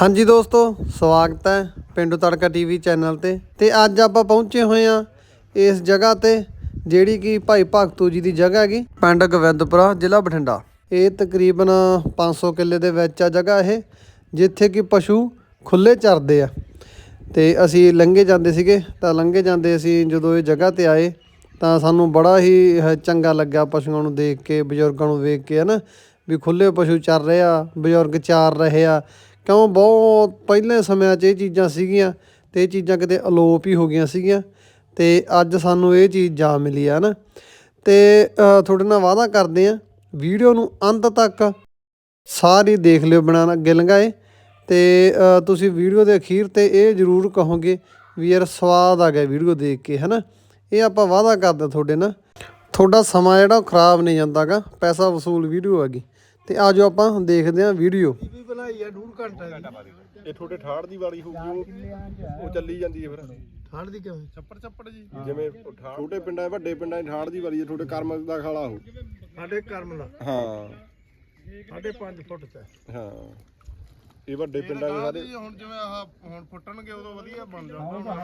ਹਾਂਜੀ ਦੋਸਤੋ, ਸਵਾਗਤ ਹੈ ਪਿੰਡੂ ਤੜਕਾ ਟੀਵੀ ਚੈਨਲ ਤੇ। ਤੇ ਅੱਜ ਆਪਾਂ ਪਹੁੰਚੇ ਹੋਏ ਆ ਇਸ ਜਗ੍ਹਾ ਤੇ, ਜਿਹੜੀ ਕਿ ਭਾਈ ਭਗਤੂ ਜੀ ਦੀ ਜਗ੍ਹਾ ਹੈਗੀ, ਪਿੰਡ ਗੋਬਿੰਦਪੁਰਾ, ਜ਼ਿਲ੍ਹਾ ਬਠਿੰਡਾ। ਇਹ ਤਕਰੀਬਨ 500 ਕਿੱਲੇ ਦੇ ਵਿੱਚ ਆ ਜਗ੍ਹਾ ਇਹ, ਜਿੱਥੇ ਕਿ ਪਸ਼ੂ ਖੁੱਲੇ ਚਰਦੇ ਆ। ਤੇ ਅਸੀਂ ਲੰਘੇ ਜਾਂਦੇ ਸੀਗੇ, ਤਾਂ ਲੰਘੇ ਜਾਂਦੇ ਅਸੀਂ ਜਦੋਂ ਇਹ ਜਗ੍ਹਾ ਤੇ ਆਏ, ਤਾਂ ਸਾਨੂੰ ਬੜਾ ਹੀ ਚੰਗਾ ਲੱਗਾ ਪਸ਼ੂਆਂ ਨੂੰ ਦੇਖ ਕੇ, ਬਜ਼ੁਰਗਾਂ ਨੂੰ ਵੇਖ ਕੇ, ਹਨਾ? ਵੀ ਖੁੱਲੇ ਪਸ਼ੂ ਚਰ ਰਹੇ ਆ, ਬਜ਼ੁਰਗ ਚਾਰ ਰਹੇ ਆ ਕਿਉਂ? ਬਹੁਤ ਪਹਿਲੇ ਸਮਿਆਂ 'ਚ ਇਹ ਚੀਜ਼ਾਂ ਸੀਗੀਆਂ ਤੇ ਇਹ ਚੀਜ਼ਾਂ ਕਿਤੇ ਅਲੋਪ ਹੀ ਹੋ ਗਈਆਂ ਸੀਗੀਆਂ ਤੇ ਅੱਜ ਸਾਨੂੰ ਇਹ ਚੀਜ਼ ਜਾ ਮਿਲੀ ਆ ਨਾ ਤੇ ਤੁਹਾਡੇ ਨਾਲ ਵਾਅਦਾ ਕਰਦੇ ਆ ਵੀਡੀਓ ਨੂੰ ਅੰਤ ਤੱਕ ਸਾਰੀ ਦੇਖ ਲਿਓ ਬਣਾ ਅੱਗੇ ਲੰਘਾਏ ਤੇ ਅ, ਤੁਸੀਂ ਵੀਡੀਓ ਦੇ ਅਖੀਰ ਤੇ ਇਹ ਜ਼ਰੂਰ ਕਹੋਗੇ ਵੀ ਯਾਰ ਸਵਾਦ ਆ ਗਿਆ ਵੀਡੀਓ ਦੇਖ ਕੇ ਹਨਾ? ਇਹ ਆਪਾਂ ਵਾਅਦਾ ਕਰਦੇ ਤੁਹਾਡੇ ਨਾਲ। ਤੁਹਾਡਾ ਸਮਾਂ ਜਿਹੜਾ ਉਹ ਖਰਾਬ ਨਹੀਂ ਜਾਂਦਾਗਾ ਪੈਸਾ ਵਸੂਲ ਵੀਡੀਓ ਹੈਗੀ ਤੇ ਆਜੋ ਆਪਾਂ ਦੇਖਦੇ ਹਾਂ ਵੀਡੀਓ। ਵੀ ਬਣਾਈ ਆ ਡੂਢ ਘੰਟਾ ਇਹ ਤੁਹਾਡੇ ਠਾੜ ਦੀ ਵਾਲੀ ਹੋਊਗੀ ਉਹ ਉਹ ਚੱਲੀ ਜਾਂਦੀ ਹੈ ਫਿਰ। ਠੰਡ ਦੀ ਕਿਉਂ? ਛੱਪੜ ਛੱਪੜ ਜੀ। ਜਿਵੇਂ ਛੋਟੇ ਪਿੰਡਾਂ ਵੱਡੇ ਪਿੰਡਾਂ ਦੀ ਠਾੜ ਦੀ ਵਾਲੀ ਹੈ ਤੁਹਾਡੇ ਕਰਮ ਦਾ ਖਾਲਾ ਹੋ। ਸਾਡੇ ਕਰਮ ਦਾ। ਹਾਂ। ਸਾਡੇ 5 ਫੁੱਟ ਤੇ ਹਾਂ। ਇਹ ਵੱਡੇ ਪਿੰਡਾਂ ਦੇ ਸਾਰੇ ਹੁਣ ਜਿਵੇਂ ਆਹ ਹੁਣ ਫੁੱਟਣਗੇ ਉਦੋਂ ਵਧੀਆ ਬਣ ਜਾਂਦਾ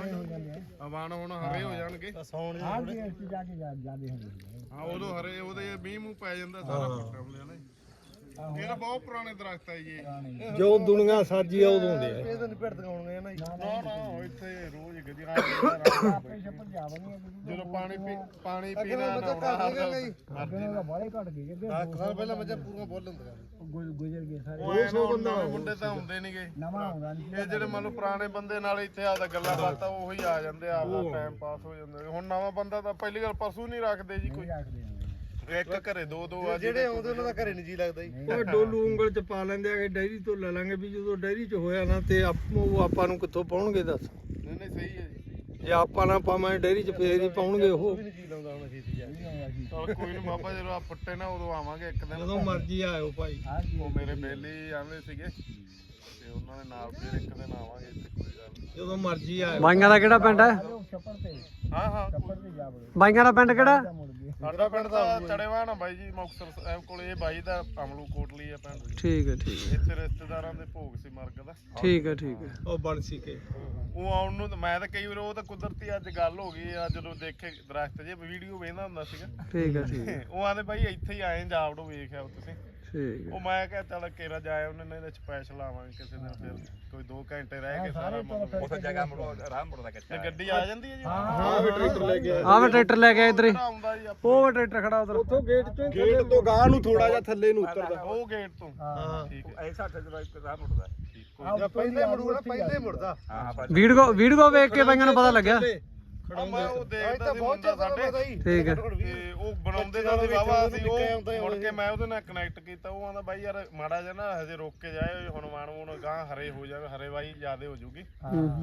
ਹਵਾਨ ਹੁਣ ਹਰੇ ਹੋ ਜਾਣਗੇ। ਸੌਣ ਆਹ ਜੀ ਜਾ ਕੇ ਜਾ ਜਾਂਦੇ ਹੁੰਦੇ ਹਾਂ ਉਦੋਂ ਹਰੇ ਉਹਦੇ ਮੀਂਹ ਮੂੰਹ ਪੈ ਜਾਂਦਾ ਸਾਰਾ ਫੁੱਟ ਆਉਂਦੇ ਨੇ ਇਹ ਤਾਂ ਬਹੁਤ ਪੁਰਾਣੇ ਦਰਖਤ ਆ ਜੀ। ਜੋ ਦੁਨੀਆ ਸਾਜੀ ਆ ਉਦੋਂ ਦੇ ਆ। ਇਹ ਤਾਂ ਨਹੀਂ ਨਾ ਜੀ। ਨਾ ਨਾ ਇੱਥੇ ਰੋਜ਼ ਗੱਡੀ ਆਪੇ ਛੱਪੜ ਜਾਵਣੀ ਜਦੋਂ ਪਾਣੀ ਪੀ ਪਾਣੀ ਪੀਣਾ ਨਹਾਉਣਾ ਅੱਗੇ ਦਾ ਬਾਲੇ ਘਟ ਗਏ ਕਿ ਸਾਲ ਪਹਿਲਾਂ ਮੱਝਾਂ ਪੂਰੀਆਂ ਬੋਲ ਲੈਂਦੀਆਂ ਗੁਜ਼ਰ ਗਏ ਸਾਰੇ। ਉਹ ਐਂ ਨਾ ਹੁਣ ਨਵੇਂ ਮੁੰਡੇ ਤਾਂ ਹੁੰਦੇ ਨਹੀਂਗੇ ਨਵਾਂ ਆਉਂਦਾ ਨਹੀਂ ਇਹ ਜਿਹੜੇ ਮੰਨ ਲਓ ਪੁਰਾਣੇ ਬੰਦੇ ਨਾਲ ਇੱਥੇ ਆਦਾ ਗੱਲਾਂ ਬਾਤਾਂ ਉਹੀ ਆ ਜਾਂਦੇ ਆ। ਆਪਦਾ ਟਾਈਮ ਪਾਸ ਹੋ ਜਾਂਦਾ। ਹੁਣ ਨਵਾਂ ਬੰਦਾ ਤਾਂ ਪਹਿਲੀ ਗੱਲ ਪਸ਼ੂ ਨਹੀਂ ਰੱਖਦੇ ਜੀ ਕੋਈ। ਰੱਖਦੇ। ਇੱਕ ਘਰੇ ਦੋ ਦੋ ਆ ਜਿਹੜੇ ਆਉਂਦੇ ਉਹਨਾਂ ਦਾ ਘਰੇ ਨਹੀਂ ਜੀ ਲੱਗਦਾ ਜੀ। ਉਹ ਡੋਲੂ ਉਂਗਲ ਚ ਪਾ ਲੈਂਦੇ ਆ ਕਿ ਡੈਰੀ ਤੋਂ ਲੈ ਲਾਂਗੇ ਵੀ ਜਦੋਂ ਡੈਰੀ ਚ ਹੋਇਆ ਨਾ ਤੇ ਆਪ- ਉਹ ਆਪਾਂ ਨੂੰ ਕਿੱਥੋਂ ਪਾਉਣਗੇ ਦੱਸ? ਨਹੀਂ ਨਹੀਂ ਸਹੀ ਹੈ ਜੀ। ਜੇ ਆਪਾਂ ਨਾ ਪਾਵਾਂ ਡੈਰੀ ਚ ਫੇਰ ਹੀ ਪਾਉਣਗੇ ਉਹ। ਜੀ ਲਾਉਂਦਾ ਹੁਣ ਛੇਤੀ ਜਾ ਚਲ ਕੋਈ ਨਹੀਂ ਬਾਬਾ ਜਦੋਂ ਆ ਫੁੱਟੇ ਨਾ ਉਦੋਂ ਆਵਾਂਗੇ ਇੱਕ ਦਿਨ ਜਦੋਂ ਮਰਜ਼ੀ ਆਇਓ ਭਾਈ। ਉਹ ਮੇਰੇ ਬੇਲੀ ਆਂਦੇ ਸੀਗੇ ਤੇ ਉਹਨਾਂ ਦੇ ਨਾਲ ਫਿਰ ਇੱਕ ਦਿਨ ਆਵਾਂਗੇ ਇੱਥੇ ਕੋਈ ਗੱਲ ਨੀ। ਜਦੋਂ ਮਰਜ਼ੀ ਆਇਓ। ਬਾਈਆਂ ਦਾ ਕਿਹੜਾ ਪਿੰਡ ਹੈ? ਛੱਪੜ ਤੇ। ਹਾਂ ਹਾਂ ਛੱਪੜ ਤੇ ਜਾ ਬੜੇ। ਬਾਈਆਂ ਦਾ ਪਿੰਡ ਕਿਹੜਾ? ਸਾਡਾ ਪਿੰਡ ਦਾ ਚੜੇਵਾ ਨਾ ਬਾਈ ਜੀ ਮੁਕਤਸਰ ਸਾਹਿਬ ਕੋਲ ਇਹ ਬਾਈ ਦਾ ਅਮਲੂ ਕੋਟਲੀ ਆ ਪਿੰਡ। ਠੀਕ ਹੈ ਠੀਕ ਹੈ। ਇੱਥੇ ਰਿਸ਼ਤੇਦਾਰਾਂ ਦੇ ਭੋਗ ਸੀ ਮਰਗ ਦਾ। ਠੀਕ ਹੈ ਠੀਕ ਹੈ। ਉਹ ਬਣ ਸੀ ਕੇ। ਉਹ ਆਉਣ ਨੂੰ ਤਾਂ ਮੈਂ ਤਾਂ ਕਈ ਵਾਰ ਉਹ ਤਾਂ ਕੁਦਰਤੀ ਅੱਜ ਗੱਲ ਹੋ ਗਈ ਆ ਜਦੋਂ ਦੇਖੇ ਦਰਖਤ ਜੇ ਵੀਡੀਓ ਵੇਖਦਾ ਹੁੰਦਾ ਸੀਗਾ। ਠੀਕ ਹੈ ਠੀਕ ਹੈ। ਉਹ ਆਂਦੇ ਬਾਈ ਇੱਥੇ ਹੀ ਆਏ ਜਾਵੜੋ ਵੇਖਿਆ ਤੁਸੀਂ। ਠੀਕ ਹੈ ਉਹ ਮੈਂ ਕਿਹਾ ਚੱਲ ਕੇਰਾ ਜਾਏ ਉਹਨੇ ਨਹੀਂ ਤਾਂ ਸਪੈਸ਼ਲ ਆਵਾਂਗੇ ਕਿਸੇ ਦਿਨ ਫਿਰ ਕੋਈ 2 ਘੰਟੇ ਰਹਿ ਕੇ ਸਾਰਾ ਉੱਥੇ ਜਗ੍ਹਾ ਤੇ ਗੱਡੀ ਆ ਜਾਂਦੀ ਹੈ ਜੀ? ਹਾਂ ਫਿਰ ਟਰੈਕਟਰ ਲੈ ਕੇ ਆਹ ਵਾ ਟਰੈਕਟਰ ਲੈ ਕੇ ਇਧਰ ਆਉਂਦਾ ਜੀ ਆਪਾਂ ਉਹ ਵਾ ਟਰੈਕਟਰ ਖੜਾ ਉਧਰ। ਉੱਥੋਂ ਗੇਟ ਚੋਂ ਹੀ ਗੇਟ ਤੋਂ ਗਾਂ ਨੂੰ ਥੋੜਾ ਜਿਹਾ ਥੱਲੇ ਨੂੰ ਉਤਰਦਾ। ਉਹ ਗੇਟ ਤੋਂ। ਹਾਂ। ਠੀਕ ਹੈ। ਜਾਂ ਪਹਿਲੇ ਮੁੜੂਗਾ ਪਹਿਲੇ ਮੁੜਦਾ। ਵੀਡੀਓ ਵੀਡੀਓ ਵੇਖ ਕੇ ਬਾਈਆਂ ਨੂੰ ਪਤਾ ਲੱਗਿਆ। ਮੈਂ ਉਹ ਦੇਖਦਾ ਸੀ ਮੁੰਡਾ ਸਾਡੇ। ਠੀਕ ਹੈ। ਤੇ ਉਹ ਬਣਾਉਂਦੇ ਜਾਂਦੇ ਬਾਬਾ ਸੀ ਉਹ ਮੁੜ ਕੇ ਮੈਂ ਉਹਦੇ ਨਾਲ ਕਨੈਕਟ ਕੀਤਾ ਉਹ ਆਂਦਾ ਬਾਈ ਯਾਰ ਮਾੜਾ ਜਿਹਾ ਨਾ ਹਜੇ ਰੋਕ ਕੇ ਜਾਏ ਹੁਣ ਮਾਣ ਮੂਣ ਗਾਂ ਹਰੇ ਹੋ ਜਾਵੇ ਹਰੇ ਵਾਈ ਜ਼ਿਆਦੇ ਹੋ ਜੂਗੀ।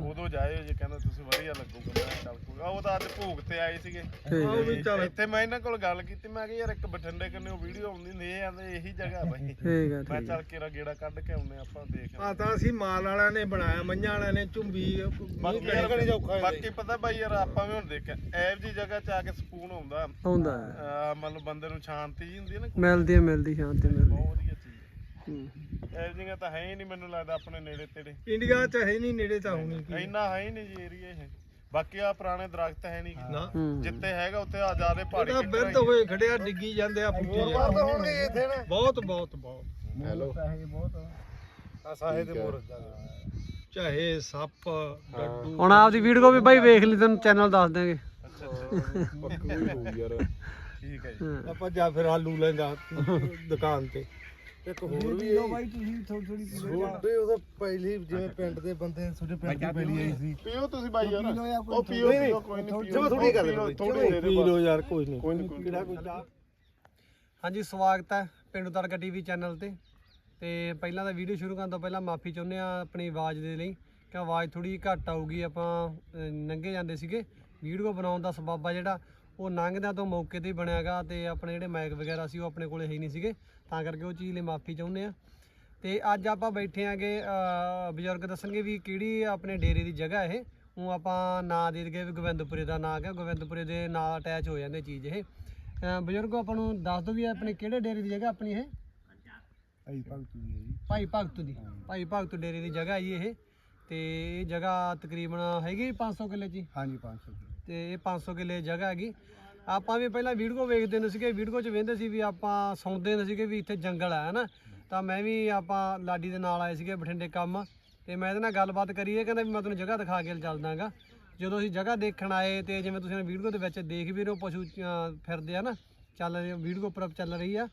ਉਦੋਂ ਜਾਇਓ ਜੇ ਕਹਿੰਦਾ ਤੁਸੀਂ ਵਧੀਆ ਲੱਗੂਗਾ ਮੈਂ ਕਿਹਾ ਚੱਲ ਕੋਈ ਉਹ ਤਾਂ ਅੱਜ ਭੋਗ ਤੇ ਆਏ ਸੀਗੇ। ਉਹ ਵੀ ਚੱਲ। ਇੱਥੇ ਮੈਂ ਇਹਨਾਂ ਕੋਲ ਗੱਲ ਕੀਤੀ ਮੈਂ ਕਿਹਾ ਯਾਰ ਇੱਕ ਬਠਿੰਡੇ ਕੰਨੇ ਉਹ ਵੀਡੀਓ ਆਉਂਦੀ ਹੁੰਦੀ ਇਹ ਆਂਦੇ ਇਹੀ ਜਗ੍ਹਾ ਬਾਈ। ਠੀਕ ਹੈ ਮੈਂ ਚੱਲ ਕੇਰਾ ਗੇੜਾ ਕੱਢ ਕੇ ਆਉਨੇ ਆਪਾਂ ਦੇਖ ਆ ਤਾਂ ਅਸੀਂ ਮਾਲ ਵਾਲਿਆਂ ਨੇ ਬਣਾਇਆ ਮੰਝਾਂ ਵਾਲਿਆਂ ਨੇ ਝੁੰਬੀ ਬਾਕੀ ਯਾਰ- ਬਾਕੀ ਪਤਾ ਬਾਈ ਯਾਰ ਆਪਾਂ ਵੀ ਹੁਣ ਦੇਖਿਆ ਐਵ ਜੀ ਜਗ੍ਹਾ 'ਚ ਆ ਕੇ ਸਕੂਨ ਆਉਂਦਾ। ਆਉਂਦਾ ਹੈ। ਅਹ ਲਓ ਬੰਦੇ ਨੂੰ ਸ਼ਾਂਤੀ ਜੀ ਹੁੰਦੀ ਹੈ ਨਾ ਮਿਲਦੀ ਹੈ ਮਿਲਦੀ ਸ਼ਾਂਤੀ ਮਿਲਦੀ। ਬਹੁਤ ਵਧੀਆ ਚੀਜ਼ ਹੂੰ। ਐਵ ਜੀਆਂ ਤਾਂ ਹੈ ਹੀ ਨਹੀਂ ਮੈਨੂੰ ਲੱਗਦਾ ਆਪਣੇ ਨੇੜੇ ਤੇੜੇ। ਇੰਡੀਆ ਚ ਹੈ ਨਹੀਂ ਨੇੜੇ ਤਾਂ ਹੋਣੀ ਕੀ। ਇੰਨਾ ਹੈ ਹੀ ਨਹੀਂ ਜੀ ਏਰੀਆ ਇਹ। ਬਾਕੀ ਆ ਪੁਰਾਣੇ ਦਰਖਤ ਹੈ ਨਹੀਂ। ਨਾ। ਹੂੰ। ਜਿੱਥੇ ਹੈਗਾ ਉੱਥੇ ਆ ਜ਼ਿਆਦੇ ਪਹਾੜੀ ਇਹਦਾ ਬਿਰਧ ਹੋਏ ਖੜਿਆ ਡਿੱਗੀ ਜਾਂਦੇ ਆ ਫੁੱਟੀ ਜਾਂਦੇ ਹੋਣਗੇ ਇੱਥੇ ਨਾ। ਬਹੁਤ ਬਹੁਤ ਬਹੁਤ। ਹੈਲੋ। ਪੈਸੇ ਬਹੁਤ ਆ। ਸਾਹੇ ਦੇ ਮੋਰ ਚਾਹੇ ਸੱਪ ਡੱਡੂ। ਹੁਣ ਆਪਦੀ ਵੀਡੀਓ ਵੀ ਬਾਈ ਵੇਖ ਲਈ ਤੈਨੂੰ ਚੈਨਲ ਦੱਸ ਦਾਂਗੇ ਪੱਕੂ ਹੀ ਹੋਊ ਯਾਰ। ਠੀਕ ਹੈ ਜੀ। ਹਾਂ। ਆਪਾਂ ਜਾ ਫਿਰ ਆਲੂ ਲੈਂਦਾ ਦੁਕਾਨ ਤੇ। ਇੱਕ ਹੋਰ ਵੀ ਲੋ ਬਾਈ ਤੁਸੀਂ ਥੋੜੀ ਥੋੜੀ ਛੋਟੇ ਉਹਦਾ ਪਹਿਲੀ ਜਿਵੇਂ ਪਿੰਡ ਦੇ ਬੰਦੇ ਤੁਹਾਡੇ ਪਿੰਡ ਦੀ ਪਹਿਲੀ ਆਈ ਸੀ। ਪੀਓ ਤੁਸੀਂ ਬਾਈ ਯਾਰ। ਪੀ ਲਓ ਜਾਂ ਕੋਈ ਉਹ ਪੀਓ ਪੀਓ ਕੋਈ ਨਹੀਂ ਪੀਓ। ਥੋੜ੍ਹੀ ਗੱਲ ਕਰੋ, ਥੋੜੀ ਦੇ ਪੀ ਦਿਓ ਲੋ ਯਾਰ ਕੋਈ ਨਹੀਂ। ਕੋਈ ਨਹੀਂ ਕੋਈ ਕਿਹੜਾ ਕੋਈ ਚਾਹ? ਹਾਂਜੀ ਸਵਾਗਤ ਹੈ ਪਿੰਡੂ ਤੜਕਾ ਟੀਵੀ ਚੈਨਲ ਤੇ। ਤੇ ਪਹਿਲਾਂ ਤਾਂ ਵੀਡੀਓ ਸ਼ੁਰੂ ਕਰਨ ਤੋਂ ਪਹਿਲਾਂ ਮਾਫੀ ਚਾਹੁੰਦੇ ਆ ਆਪਣੀ ਆਵਾਜ਼ ਦੇ ਲਈ ਕਿ ਆਵਾਜ਼ ਥੋੜੀ ਘੱਟ ਆਊਗੀ ਆਪਾਂ ਅਹ, ਲੰਘੇ ਜਾਂਦੇ ਸੀਗੇ ਵੀਡੀਓ ਬਣਾਉਣ ਦਾ ਸਬੱਬ ਆ ਜਿਹੜਾ ਉਹ ਲੰਘਦਿਆਂ ਤੋਂ ਮੌਕੇ ਤੇ ਹੀ ਬਣਿਆਗਾ ਤੇ ਆਪਣੇ ਜਿਹੜੇ ਮਾਈਕ ਵਗੈਰਾ ਸੀ ਉਹ ਆਪਣੇ ਕੋਲੇ ਹੈ ਹੀ ਨਹੀਂ ਸੀਗੇ ਤਾਂ ਕਰਕੇ ਉਹ ਚੀਜ਼ ਲਈ ਮਾਫੀ ਚਾਹੁੰਦੇ ਆ ਤੇ ਅੱਜ ਆਪਾਂ ਬੈਠੇ ਆਂਗੇ ਅਹ, ਬਜ਼ੁਰਗ ਦੱਸਣਗੇ ਵੀ ਕਿਹੜੀ ਆਪਣੇ ਡੇਰੇ ਦੀ ਜਗ੍ਹਾ ਇਹ ਉਹ ਆਪਾਂ ਨਾਂ ਦੇ ਦਈਏ ਵੀ ਗੋਬਿੰਦਪੁਰੇ ਦਾ ਨਾਂ ਹੈ ਗੋਬਿੰਦਪੁਰੇ ਦੇ ਨਾਲ ਅਟੈਚ ਹੋ ਜਾਂਦੇ ਚੀਜ਼ ਇਹ। ਅਹ ਬਜ਼ੁਰਗੋ ਆਪਾਂ ਨੂੰ ਦੱਸ ਦਿਓ ਵੀ ਇਹ ਆਪਣੇ ਕਿਹੜੇ ਡੇਰੇ ਦੀ ਜਗ੍ਹਾ ਆਪਣੀ ਇਹ? ਭਾਈ ਭਗਤ ਜੀ ਹੈ ਜੀ। ਭਾਈ ਭਗਤ ਦੀ ਭਾਈ ਭਗਤ ਡੇਰੇ ਦੀ ਜਗ੍ਹਾ ਹੈ ਜੀ ਇਹ। ਤੇ ਇਹ ਜਗ੍ਹਾ ਤਕਰੀਬਨ ਹੈਗੀ 500 ਕਿੱਲੇ ਜੀ। ਹਾਂਜੀ 500 ਜੀ ਤੇ ਇਹ 500 ਕਿੱਲੇ ਜਗ੍ਹਾ ਹੈਗੀ। ਆਪਾਂ ਵੀ ਪਹਿਲਾਂ ਵੀਡੀਓ ਵੇਖਦੇ ਹੁੰਦੇ ਸੀਗੇ ਵੀਡੀਓ 'ਚ ਵੇਖਦੇ ਸੀ ਵੀ ਆਪਾਂ ਸੁਣਦੇ ਹੁੰਦੇ ਸੀਗੇ ਵੀ ਇੱਥੇ ਜੰਗਲ ਹੈ ਹਨਾ। ਤਾਂ ਮੈਂ ਵੀ ਆਪਾਂ ਲਾਡੀ ਦੇ ਨਾਲ ਆਏ ਸੀਗੇ ਬਠਿੰਡੇ ਕੰਮ। ਤੇ ਮੈਂ ਇਹਦੇ ਨਾਲ ਗੱਲਬਾਤ ਕਰੀ ਇਹ ਕਹਿੰਦਾ ਵੀ ਮੈਂ ਤੁਹਾਨੂੰ ਜਗ੍ਹਾ ਦਿਖਾ ਕੇ ਚੱਲਦਾਗਾ। ਜਦੋਂ ਅਸੀਂ ਜਗ੍ਹਾ ਦੇਖਣ ਆਏ ਤੇ ਜਿਵੇਂ ਤੁਸੀਂ ਵੀਡੀਓ ਦੇ ਵਿੱਚ ਦੇਖ ਵੀ ਰਹੇ ਹੋ ਪਸ਼ੂ ਫਿਰਦੇ ਆ ਨਾ। ਚੱਲ ਰਹੀ ਵੀਡੀਓ ਉੱਪਰ ਚੱਲ ਰਹੀ ਆ।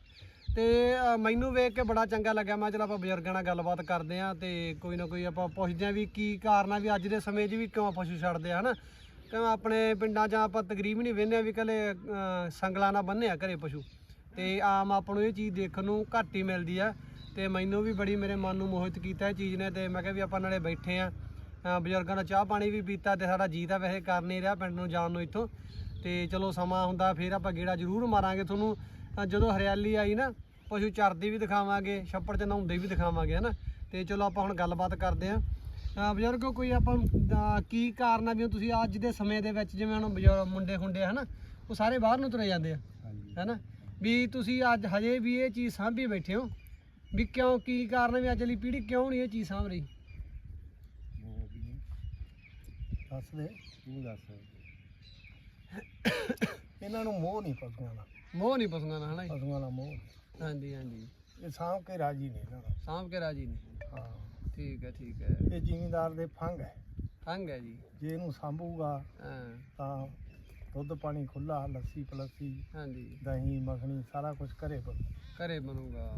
ਤੇ ਅਹ, ਮੈਨੂੰ ਵੇਖ ਕੇ ਬੜਾ ਚੰਗਾ ਲੱਗਿਆ। ਮੈਂ ਚਲ ਆਪਾਂ ਬਜ਼ੁਰਗਾਂ ਨਾਲ ਗੱਲਬਾਤ ਕਰਦੇ ਆ ਤੇ ਕੋਈ ਨਾ ਕੋਈ ਆਪਾਂ ਪੁੱਛਦੇ ਆ ਵੀ ਕੀ ਕਾਰਨ ਆ ਵੀ ਅੱਜ ਦੇ ਸਮੇਂ 'ਚ ਵੀ ਕਿਉਂ ਪਸ਼ੂ ਛੱਡਦੇ ਆ ਹਨਾ? ਕਿਉਂ ਆਪਣੇ ਪਿੰਡਾਂ 'ਚ ਆਪਾਂ ਤਕਰੀਬਨ ਹੀ ਵੇਖਦੇ ਆ ਵੀ ਕੱਲੇ ਸੰਗਲਾਂ ਨਾਲ ਬੰਨ੍ਹੇ ਆ ਘਰੇ ਪਸ਼ੂ। ਤੇ ਆਮ ਆਪਾਂ ਨੂੰ ਇਹ ਚੀਜ਼ ਦੇਖਣ ਨੂੰ ਘੱਟ ਹੀ ਮਿਲਦੀ ਆ ਤੇ ਮੈਨੂੰ ਵੀ ਬੜੀ ਮੇਰੇ ਮਨ ਨੂੰ ਮੋਹਿਤ ਕੀਤਾ ਇਹ ਚੀਜ਼ ਨੇ ਤੇ ਮੈਂ ਕਿਹਾ ਵੀ ਆਪਾਂ ਨਾਲੇ ਬੈਠੇ ਆ। ਅ, ਬਜ਼ੁਰਗਾਂ ਦਾ ਚਾਹ ਪਾਣੀ ਵੀ ਪੀਤਾ ਤੇ ਸਾਡਾ ਜੀ ਤਾਂ ਵੈਸੇ ਕਰ ਨਹੀਂ ਰਿਹਾ ਪਿੰਡ ਨੂੰ ਜਾਣ ਨੂੰ ਇੱਥੋਂ। ਤੇ ਚਲੋ ਸਮਾਂ ਹੁੰਦਾ ਫਿਰ ਆਪਾਂ ਗੇੜਾ ਜ਼ਰੂਰ ਮਾਰਾਂਗੇ ਤੁਹਾਨੂੰ। ਅ, ਜਦੋਂ ਹਰਿਆਲੀ ਆਈ ਨਾ ਪਸ਼ੂ ਚਰਦੀ ਵੀ ਦਿਖਾਵਾਂਗੇ ਛੱਪੜ 'ਚ ਨਹਾਉਂਦੇ ਵੀ ਦਿਖਾਵਾਂਗੇ ਹਨਾ? ਤੇ ਚਲੋ ਆਪਾਂ ਹੁਣ ਗੱਲਬਾਤ ਕਰਦੇ ਆਂ ਬਜ਼ੁਰਗੋ ਕੋਈ ਆਪਾਂ ਕੀ ਕਾਰਨ ਆ ਵੀ ਤੁਸੀਂ ਅੱਜ ਦੇ ਸਮੇਂ ਦੇ ਵਿੱਚ ਜਿਵੇਂ ਹੁਣ ਬਜ਼ੁਰਗ ਮੁੰਡੇ ਖੁੰਡੇ ਹਨਾ? ਉਹ ਸਾਰੇ ਬਾਹਰ ਨੂੰ ਤੁਰੇ ਜਾਂਦੇ ਆ ਹੈਨਾ? ਵੀ ਤੁਸੀਂ ਅੱਜ ਹਜੇ ਵੀ ਇਹ ਚੀਜ਼ ਸਾਂਭੀ ਬੈਠੇ ਹੋ? ਵੀ ਕਿਉਂ ਕੀ ਕਾਰਨ ਵੀ ਅੱਜ ਲਈ ਪੀੜ੍ਹੀ ਕਿਉਂ ਨਹੀਂ ਇਹ ਚੀਜ਼ ਸਾਂਭ ਰਹੀ? ਉਹ ਵੀ ਦੱਸ ਦੇ ਤੂੰ ਦੱਸ। ਇਹਨਾਂ ਨੂੰ ਮੋਹ ਨਹੀਂ ਪਸ਼ੂਆਂ ਦਾ। ਮੋਹ ਨਹੀਂ ਪਸੂਆਂ ਦਾ ਹਨਾ? ਪਸ਼ੂਆਂ ਦਾ ਮੋਹ। ਹਾਂਜੀ ਹਾਂਜੀ। ਇਹ ਸਾਂਭ ਕੇ ਰਾਜੀ ਨਹੀਂ ਇਹਨਾਂ ਦਾ। ਸਾਂਭ ਕੇ ਰਾਜੀ ਨਹੀਂ ਹਾਂ। ਠੀਕ ਹੈ ਠੀਕ ਹੈ। ਇਹ ਜ਼ਿਮੀਂਦਾਰ ਦੇ ਫੰਗ ਹੈ। ਫੰਗ ਹੈ ਜੀ। ਜੇ ਇਹਨੂੰ ਸਾਂਭੂਗਾ ਹਾਂ। ਤਾਂ ਦੁੱਧ ਪਾਣੀ ਖੁੱਲਾ ਲੱਸੀ ਪਲੱਸੀ ਹਾਂਜੀ। ਦਹੀਂ ਮੱਖਣੀ ਸਾਰਾ ਕੁਝ ਘਰੇ ਬਣ। ਘਰੇ ਬਣੂਗਾ।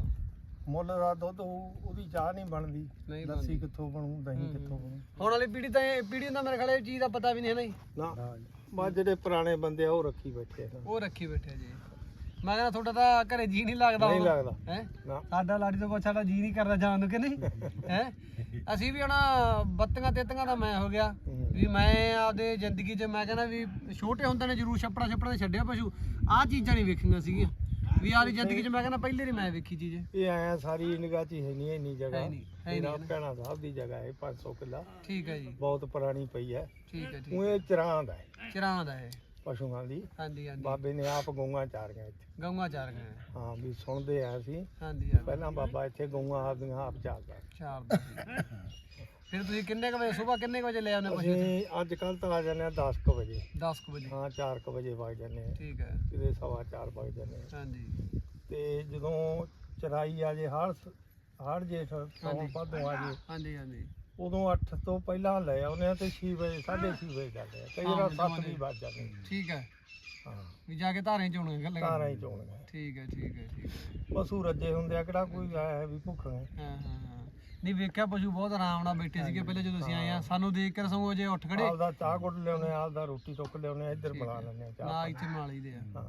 ਮੁੱਲ ਦਾ ਦੁੱਧ ਹੋਊ, ਉਹਦੀ ਚਾਹ ਨਹੀਂ ਬਣਦੀ। ਨਹੀਂ ਲੱਸੀ ਬਣਦੀ। ਕਿੱਥੋਂ ਬਣੂ ਦਹੀਂ ਕਿੱਥੋਂ ਬਣੂ? ਹੁਣ ਵਾਲੀ ਪੀੜ੍ਹੀ ਤਾਂ ਇਹ ਪੀੜ੍ਹੀ ਦਾ ਮੇਰੇ ਖਿਆਲ ਇਹ ਚੀਜ਼ ਦਾ ਪਤਾ ਵੀ ਨਹੀਂ ਹੈ ਨਾ ਜੀ। ਨਾ। ਬਸ ਜਿਹੜੇ ਪੁਰਾਣੇ ਬੰਦੇ ਆ ਉਹ ਰੱਖੀ ਬੈਠੇ ਆ। ਉਹ ਰੱਖੀ ਬੈਠੇ ਜੀ। ਮੈਂ ਕਹਿੰਦਾ ਤੁਹਾਡਾ ਤਾਂ ਘਰੇ ਜੀ ਨਹੀਂ ਲੱਗਦਾ ਨਹੀਂ ਲੱਗਦਾ। ਹੈ? ਨਾ। ਸਾਡਾ ਲਾੜੀ ਤੋਂ ਬਾਅਦ ਸਾਡਾ ਜੀ ਨਹੀਂ ਕਰਦਾ ਜਾਣ ਨੂੰ ਕਿ ਨਹੀਂ? ਹੈ? ਅਸੀਂ ਵੀ ਹੁਣ ਬੱਤੀਆਂ ਤੇਤੀਆਂ ਦਾ ਮੈਂ ਹੋ ਗਿਆ। ਵੀ ਮੈਂ ਆਪਦੇ ਜ਼ਿੰਦਗੀ 'ਚ ਮੈਂ ਕਹਿੰਦਾ ਵੀ ਛੋਟੇ ਹੁੰਦੇ ਨੇ ਜ਼ਰੂਰ ਛੱਪੜਾ ਛੱਪੜਾ ਤੇ ਛੱਡਿਆ ਪਸ਼ੂ। ਆਹ ਚੀਜ਼ਾਂ ਨਹੀਂ ਵੇਖੀਆਂ ਸੀਗੀਆਂ। ਵੀ ਆਲੀ ਜ਼ਿੰਦਗੀ 'ਚ ਮੈਂ ਕਹਿੰਦਾ ਪਹਿਲੇ ਹੀ ਮੈਂ ਵੇਖੀ ਚੀਜ਼। ਇਹ ਆਇਆ ਸਾਰੀ ਨਿਗਾਹ ਚ ਹੈ ਨਹੀਂ ਇੰਨੀ ਜਗ੍ਹਾ। ਹੈ ਨਹੀਂ, ਹੈ ਨਹੀਂ ਮੇਰਾ ਨਾ। ਭੈਣਾ ਸਾਹਿਬ ਦੀ ਜਗ੍ਹਾ ਹੈ 500 ਕਿੱਲਾ। ਠੀਕ ਹੈ ਜੀ। ਬਹੁਤ ਪੁਰਾਣੀ ਪਈ ਹੈ। ਠੀਕ ਹੈ ਠੀਕ ਉਹ ਇਹ ਚਰਾਂ ਦਾ ਹੈ। ਚਰਾਂ ਦਾ ਹੈ। ਪਸ਼ੂਆਂ ਦੀ। ਹਾਂਜੀ ਹਾਂਜੀ। ਬਾਬੇ ਨੇ ਆਪ ਗਊਆਂ ਚਾਰੀਆਂ ਇੱਥੇ। ਗਊਆਂ ਚਾਰ ਗਏ ਹਾਂ ਵੀ ਸੁਣਦੇ ਆ ਅਸੀਂ ਹਾਂਜੀ ਹਾਂਜੀ। ਪਹਿਲਾਂ ਬਾਬਾ ਇੱਥੇ ਗਊਆਂ ਆਪਦੀਆਂ ਆਪ ਚਾਰਦਾ ਚਾਰ ਦਾ ਸੀ। ਫਿਰ ਤੁਸੀਂ ਕਿੰਨੇ ਕੁ ਵਜੇ ਸਵੇਰ ਕਿੰਨੇ ਕੁ ਵਜੇ ਲੈ ਆਉਂਦੇ ਪਸ਼ੂ ਅਸੀਂ ਅੱਜ ਕੱਲ ਤਾਂ ਆ ਜਾਂਦੇ ਆ 10 ਕੁ ਵਜੇ। 10 ਕੁ ਵਜੇ। ਹਾਂ 4 ਕੁ ਵਜੇ ਵਗ ਜਾਂਦੇ ਆ ਠੀਕ ਹੈ। ਕਿਤੇ ਸਵਾ 4 ਵਗ ਜਾਂਦੇ ਆ ਹਾਂਜੀ। ਤੇ ਜਦੋਂ ਚਰਾਈ ਆ ਜੇ ਹੜ ਹੜ ਜੇਠ ਸੌਣ ਭਾਦੋਂ ਆ ਜੇ। ਹਾਂਜੀ ਹਾਂਜੀ। ਉਦੋਂ 8 ਤੋਂ ਪਹਿਲਾਂ ਲੈ ਆਉਂਦੇ ਆ ਤੇ 6 ਵਜੇ 6:30 ਵਜੇ ਜਾਂਦੇ ਆ। ਕਈ ਹਾਂ, ਵਾਰ ਜਮਾਂ 7 ਦੇ। ਵੀ ਵੱਜ ਜਾਂਦੇ ਆ। ਠੀਕ ਹੈ। ਹਾਂ। ਵੀ ਜਾ ਕੇ ਧਾਰਾਂ ਚ ਹੋਣੇ ਗੱਲ ਤਾਰਾਂ ਹੀ ਚੋਣੀਆਂ। ਠੀਕ ਹੈ ਠੀਕ ਹੈ ਠੀਕ ਹੈ। ਪਸ਼ੂ ਰੱਜੇ ਹੁੰਦੇ ਆ ਕਿਹੜਾ ਕੋਈ ਆਇਆ ਵੀ ਭੁੱਖ ਹੈ ਹਾਂ ਹਾਂ ਹਾਂ। ਨਹੀਂ ਵੇਖਿਆ ਪਸ਼ੂ ਬਹੁਤ ਆਰਾਮ ਨਾਲ ਬੈਠੇ ਸੀਗੇ ਪਹਿਲੇ ਜਦੋਂ ਅਸੀਂ ਆਏ ਆ। ਸਾਨੂੰ ਦੇਖ ਕੇ ਰਸੋਂ ਜੇ ਉੱਠ ਖੜੇ। ਆਪਦਾ ਚਾਹ ਗੁੱਟ ਲਿਆਉਣੇ ਆ ਆਪਦਾ ਰੋਟੀ ਟੁੱਕ ਲਿਆਉਣੇ ਆ ਇੱਧਰ ਬਣਾ ਲੈਂਦੇ ਆ ਨਾ ਚਾਹ ਇੱਥੇ ਮਾਲੀ ਦੇ ਆ। ਹਾਂ।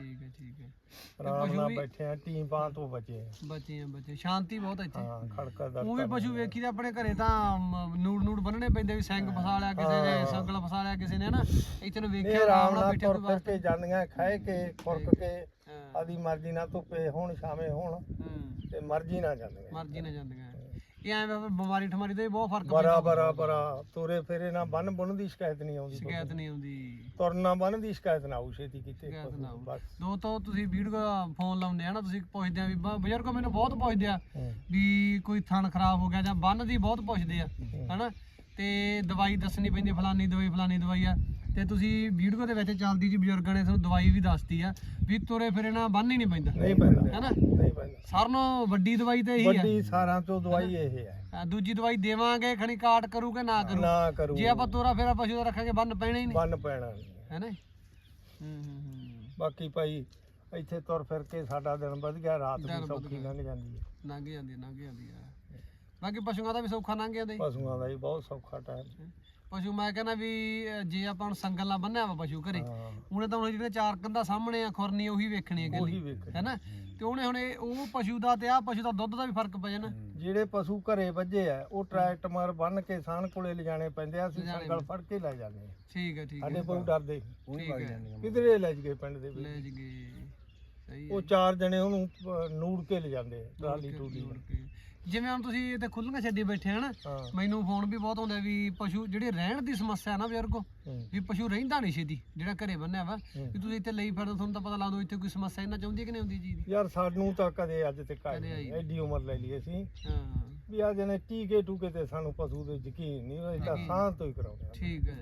ਠੀਕ ਹੈ ਠੀਕ ਹੈ। ਆਰਾਮ ਨਾਲ ਬੈਠੇ ਆ ਟੀਮ ਤੋਂ ਬਚੇ ਆ। ਬੱਚੇ ਆ ਬੱਚੇ ਸ਼ਾਂਤੀ ਬਹੁਤ ਇੱਥੇ। ਹਾਂ ਖੜਕਾ ਦਾ ਉਹ ਵੀ ਪਸ਼ੂ ਵੇਖੀ ਤਾਂ ਆਪਣੇ ਘਰੇ ਤਾਂ ਨੂੜ ਨੂੜ ਬੰਨਣੇ ਪੈਂਦੇ ਵੀ ਸਿੰਘ ਫਸਾ ਲਿਆ ਕਿਸੇ ਨੇ ਸੰਗਲ ਫਸਾ ਲਿਆ ਕਿਸੇ ਨੇ ਨਾ ਇੱਥੇ ਨੂੰ ਵੇਖਿਆ ਆਰਾਮ ਨਾਲ ਬੈਠੇ ਕੋਈ ਕੇ ਜਾਂਦੀਆਂ ਖਾਏ ਕੇ ਫੁਰਕ ਕੇ ਆਦੀ ਮਰਜ਼ੀ ਨਾਲ ਧੁੱਪੇ ਹੋਣ ਛਾਵੇਂ ਹੋਣ ਤੇ ਮਰਜ਼ੀ ਨਾਲ ਜਾਂਦੀਆਂ। ਮਰਜ਼ੀ ਨਾਲ ਜਾਂਦੀਆਂ। ਇਹ ਐਵੇਂ ਬਿਮਾਰੀ ਠਮਾਰੀ ਦਾ ਵੀ ਬਹੁਤ ਫ਼ਰਕ ਬਰਾ ਬਰਾ ਬਰਾ ਤੁਰੇ ਫਿਰੇ ਨਾ ਬੰਨ ਬੁੰਨ ਦੀ ਸ਼ਿਕਾਇਤ ਨਹੀਂ ਆਉਂਦੀ ਸ਼ਿਕਾਇਤ ਨਹੀਂ ਆਉਂਦੀ। ਤੁਰਨਾ ਬੰਨ ਦੀ ਸ਼ਿਕਾਇਤ ਨਾ ਆਉ ਛੇਤੀ ਕਿਤੇ ਸ਼ਿਕਾਇਤ ਨਾ ਆਊ। ਬਸ। ਦੋ ਤੋਂ ਤੁਸੀਂ ਵੀਡੀਓ ਫੋਨ ਲਾਉਂਦੇ ਆ ਨਾ ਤੁਸੀਂ ਪੁੱਛਦੇ ਆ ਵੀ ਬ- ਬਜ਼ੁਰਗੋ ਮੈਨੂੰ ਬਹੁਤ ਪੁੱਛਦੇ ਆ ਹੂੰ। ਵੀ ਕੋਈ ਥਣ ਖਰਾਬ ਹੋ ਗਿਆ ਜਾਂ ਬੰਨ ਦੀ ਬਹੁਤ ਪੁੱਛਦੇ ਆ ਹਨਾ? ਤੇ ਦਵਾਈ ਦੱਸਣੀ ਪੈਂਦੀ ਫਲਾਨੀ ਦਵਾਈ ਫਲਾਨੀ ਦਵਾਈ ਆ। ਤੇ ਤੁਸੀਂ ਵੀਡੀਓ ਦੇ ਵਿੱਚ ਚੱਲਦੀ ਜੀ ਬਜ਼ੁਰਗਾਂ ਨੇ ਤੁਹਾਨੂੰ ਦਵਾਈ ਵੀ ਦੱਸਤੀ ਆ ਵੀ ਤੁਰੇ ਫਿਰੇ ਨਾ ਬੰਨ ਹੀ ਨਹੀਂ ਪੈਂਦਾ। ਨਹੀਂ ਪੈਂਦਾ। ਹੈਨਾ ਨਹੀਂ ਪੈਂਦਾ। ਸਾਰਿਆਂ ਨਾਲੋਂ ਵੱਡੀ ਦਵਾਈ ਤਾਂ ਇਹੀ ਆ। ਵੱਡੀ ਸਾਰਾਂ ਤੋਂ ਦਵਾਈ ਇਹ ਹੈ ਦੂਜੀ ਦਵਾਈ ਦੇਵਾਂਗੇ ਖਣੀ ਕਾਟ ਕਰੂ ਕਿ ਨਾ ਕਰੂ ਨਾ ਕਰੂ? ਜੇ ਆਪਾਂ ਤੋਰਾ ਫੇਰਾ ਪਸ਼ੂ ਦਾ ਰੱਖਾਂਗੇ ਬੰਨ ਪੈਣਾ ਹੀ ਨਹੀਂ। ਬੰਨ ਪੈਣਾ ਨਹੀਂ। ਹੈਨਾ ਹੂੰ ਹੂੰ ਹੂੰ। ਬਾਕੀ ਭਾਈ ਇੱਥੇ ਤੁਰ ਫਿਰ ਕੇ ਸਾਡਾ ਦਿਨ ਵਧ ਗਿਆ ਰਾਤ ਵੀ ਸੌਖੀ। ਲੰਘ ਜਾਂਦੀ ਹੈ। ਲੰਘ ਜਾਂਦੀ ਆ, ਲੰਘ ਜਾਂਦੀ ਆ ਬਾਕੀ ਪਸ਼ੂਆਂ ਦਾ ਵੀ ਸੌਖਾ ਲੰਘ ਜਾਂਦਾ ਜੀ ਪਸ਼ੂਆਂ ਦਾ ਵੀ ਬਹੁਤ ਸੌਖਾ ਟਾਈਮ ਪਸ਼ੂ ਮੈਂ ਕਹਿੰਦਾ ਵੀ ਜੇ ਆਪਾਂ ਹੁਣ ਸੰਗਲ ਨਾਲ ਬੰਨਿਆ ਵਾ ਪਸ਼ੂ ਘਰੇ ਹਾਂ। ਉਹਨੇ ਤਾਂ ਹੁਣ ਜਿਹੜੇ ਚਾਰ ਕੰਧਾਂ ਸਾਹਮਣੇ ਆ ਖੁਰਨੀ ਉਹੀ ਵੇਖਣੀ ਹੈ ਉਹੀ ਗੱਲੀ ਵੇਖ ਹੈਨਾ? ਤੇ ਉਹਨੇ ਹੁਣ ਇਹ ਉਹ ਪਸ਼ੂ ਦਾ ਤੇ ਆਹ ਪਸ਼ੂ ਦਾ ਦੁੱਧ ਦਾ ਵੀ ਫ਼ਰਕ ਪੈ ਜਾਣਾ। ਜਿਹੜੇ ਪਸ਼ੂ ਘਰੇ ਵੱਜੇ ਆ ਉਹ ਟਰੈਕਟ ਮਾਰ ਬੰਨ ਕੇ ਸਾਨ ਕੋਲੇ ਲਿਜਾਣੇ ਪੈਂਦੇ ਆ ਅਸੀਂ ਲਿਜਾਣੇ ਸੰਗਲ ਫੜ ਕੇ ਲੈ ਜਾਂਦੇ ਆ। ਠੀਕ ਹੈ ਠੀਕ ਸਾਡੇ ਹੈ ਬਹੁਤ ਡਰਦੇ ਠੀਕ ਹੈ ਕਿਧਰੇ ਲੈ ਜਗੇ ਪਿੰਡ ਦੇ ਵਿੱਚ। ਲੈ ਜਗੇ ਸਹੀ ਉਹ ਹੈ ਚਾਰ ਜਣੇ ਉਹਨੂੰ ਅਹ, ਨੂੜ ਕੇ ਲਿਜਾਂਦੇ ਆ, ਟਰਾਲੀ ਟੂਲੀ ਕੇ। ਜਿਵੇਂ ਹੁਣ ਤੁਸੀਂ ਇੱਥੇ ਖੁੱਲੀਆਂ ਛੱਡੀ ਬੈਠੇ ਹਨ ਹਾਂ ਮੈਨੂੰ ਫੋਨ ਵੀ ਬਹੁਤ ਆਉਂਦੇ ਵੀ ਪਸ਼ੂ ਜਿਹੜੇ ਰਹਿਣ ਦੀ ਸਮੱਸਿਆ ਨਾ ਬਜ਼ੁਰਗੋ ਹੂੰ। ਵੀ ਪਸ਼ੂ ਰਹਿੰਦਾ ਨਹੀਂ ਛੇਤੀ ਜਿਹੜਾ ਘਰੇ ਬੰਨਿਆ ਵਾ ਹੂੰ। ਵੀ ਤੁਸੀਂ ਇੱਥੇ ਲਈ ਫਿਰਦੇ ਹੋ, ਤੁਹਾਨੂੰ ਤਾਂ ਪਤਾ ਲੱਗਦਾ ਇੱਥੇ ਕੋਈ ਸਮੱਸਿਆ ਇਹਨਾਂ ਚਾਹੁੰਦੀ ਕਿ ਨਹੀਂ ਹੁੰਦੀ ਜੀ ਦੀ ਯਾਰ ਸਾਨੂੰ ਤਾਂ ਕਦੇ ਅੱਜ ਤੱਕ ਆਈ ਕਦੇ ਆਈ ਨਹੀਂ। ਐਡੀ ਉਮਰ ਲੈ ਲਈ ਅਸੀਂ ਹਾਂ ਵੀ ਆ ਜਨੇ ਟੀਕੇ ਟੂਕੇ ਤੇ ਸਾਨੂੰ ਪਸ਼ੂ ਦੇ ਯਕੀਨ ਨਹੀਂ ਅਸੀਂ ਤਾਂ ਯਕੀਨ। ਸਾਹ ਤੋਂ ਹੀ ਕਰਾਉਂਦੇ। ਠੀਕ ਹੈ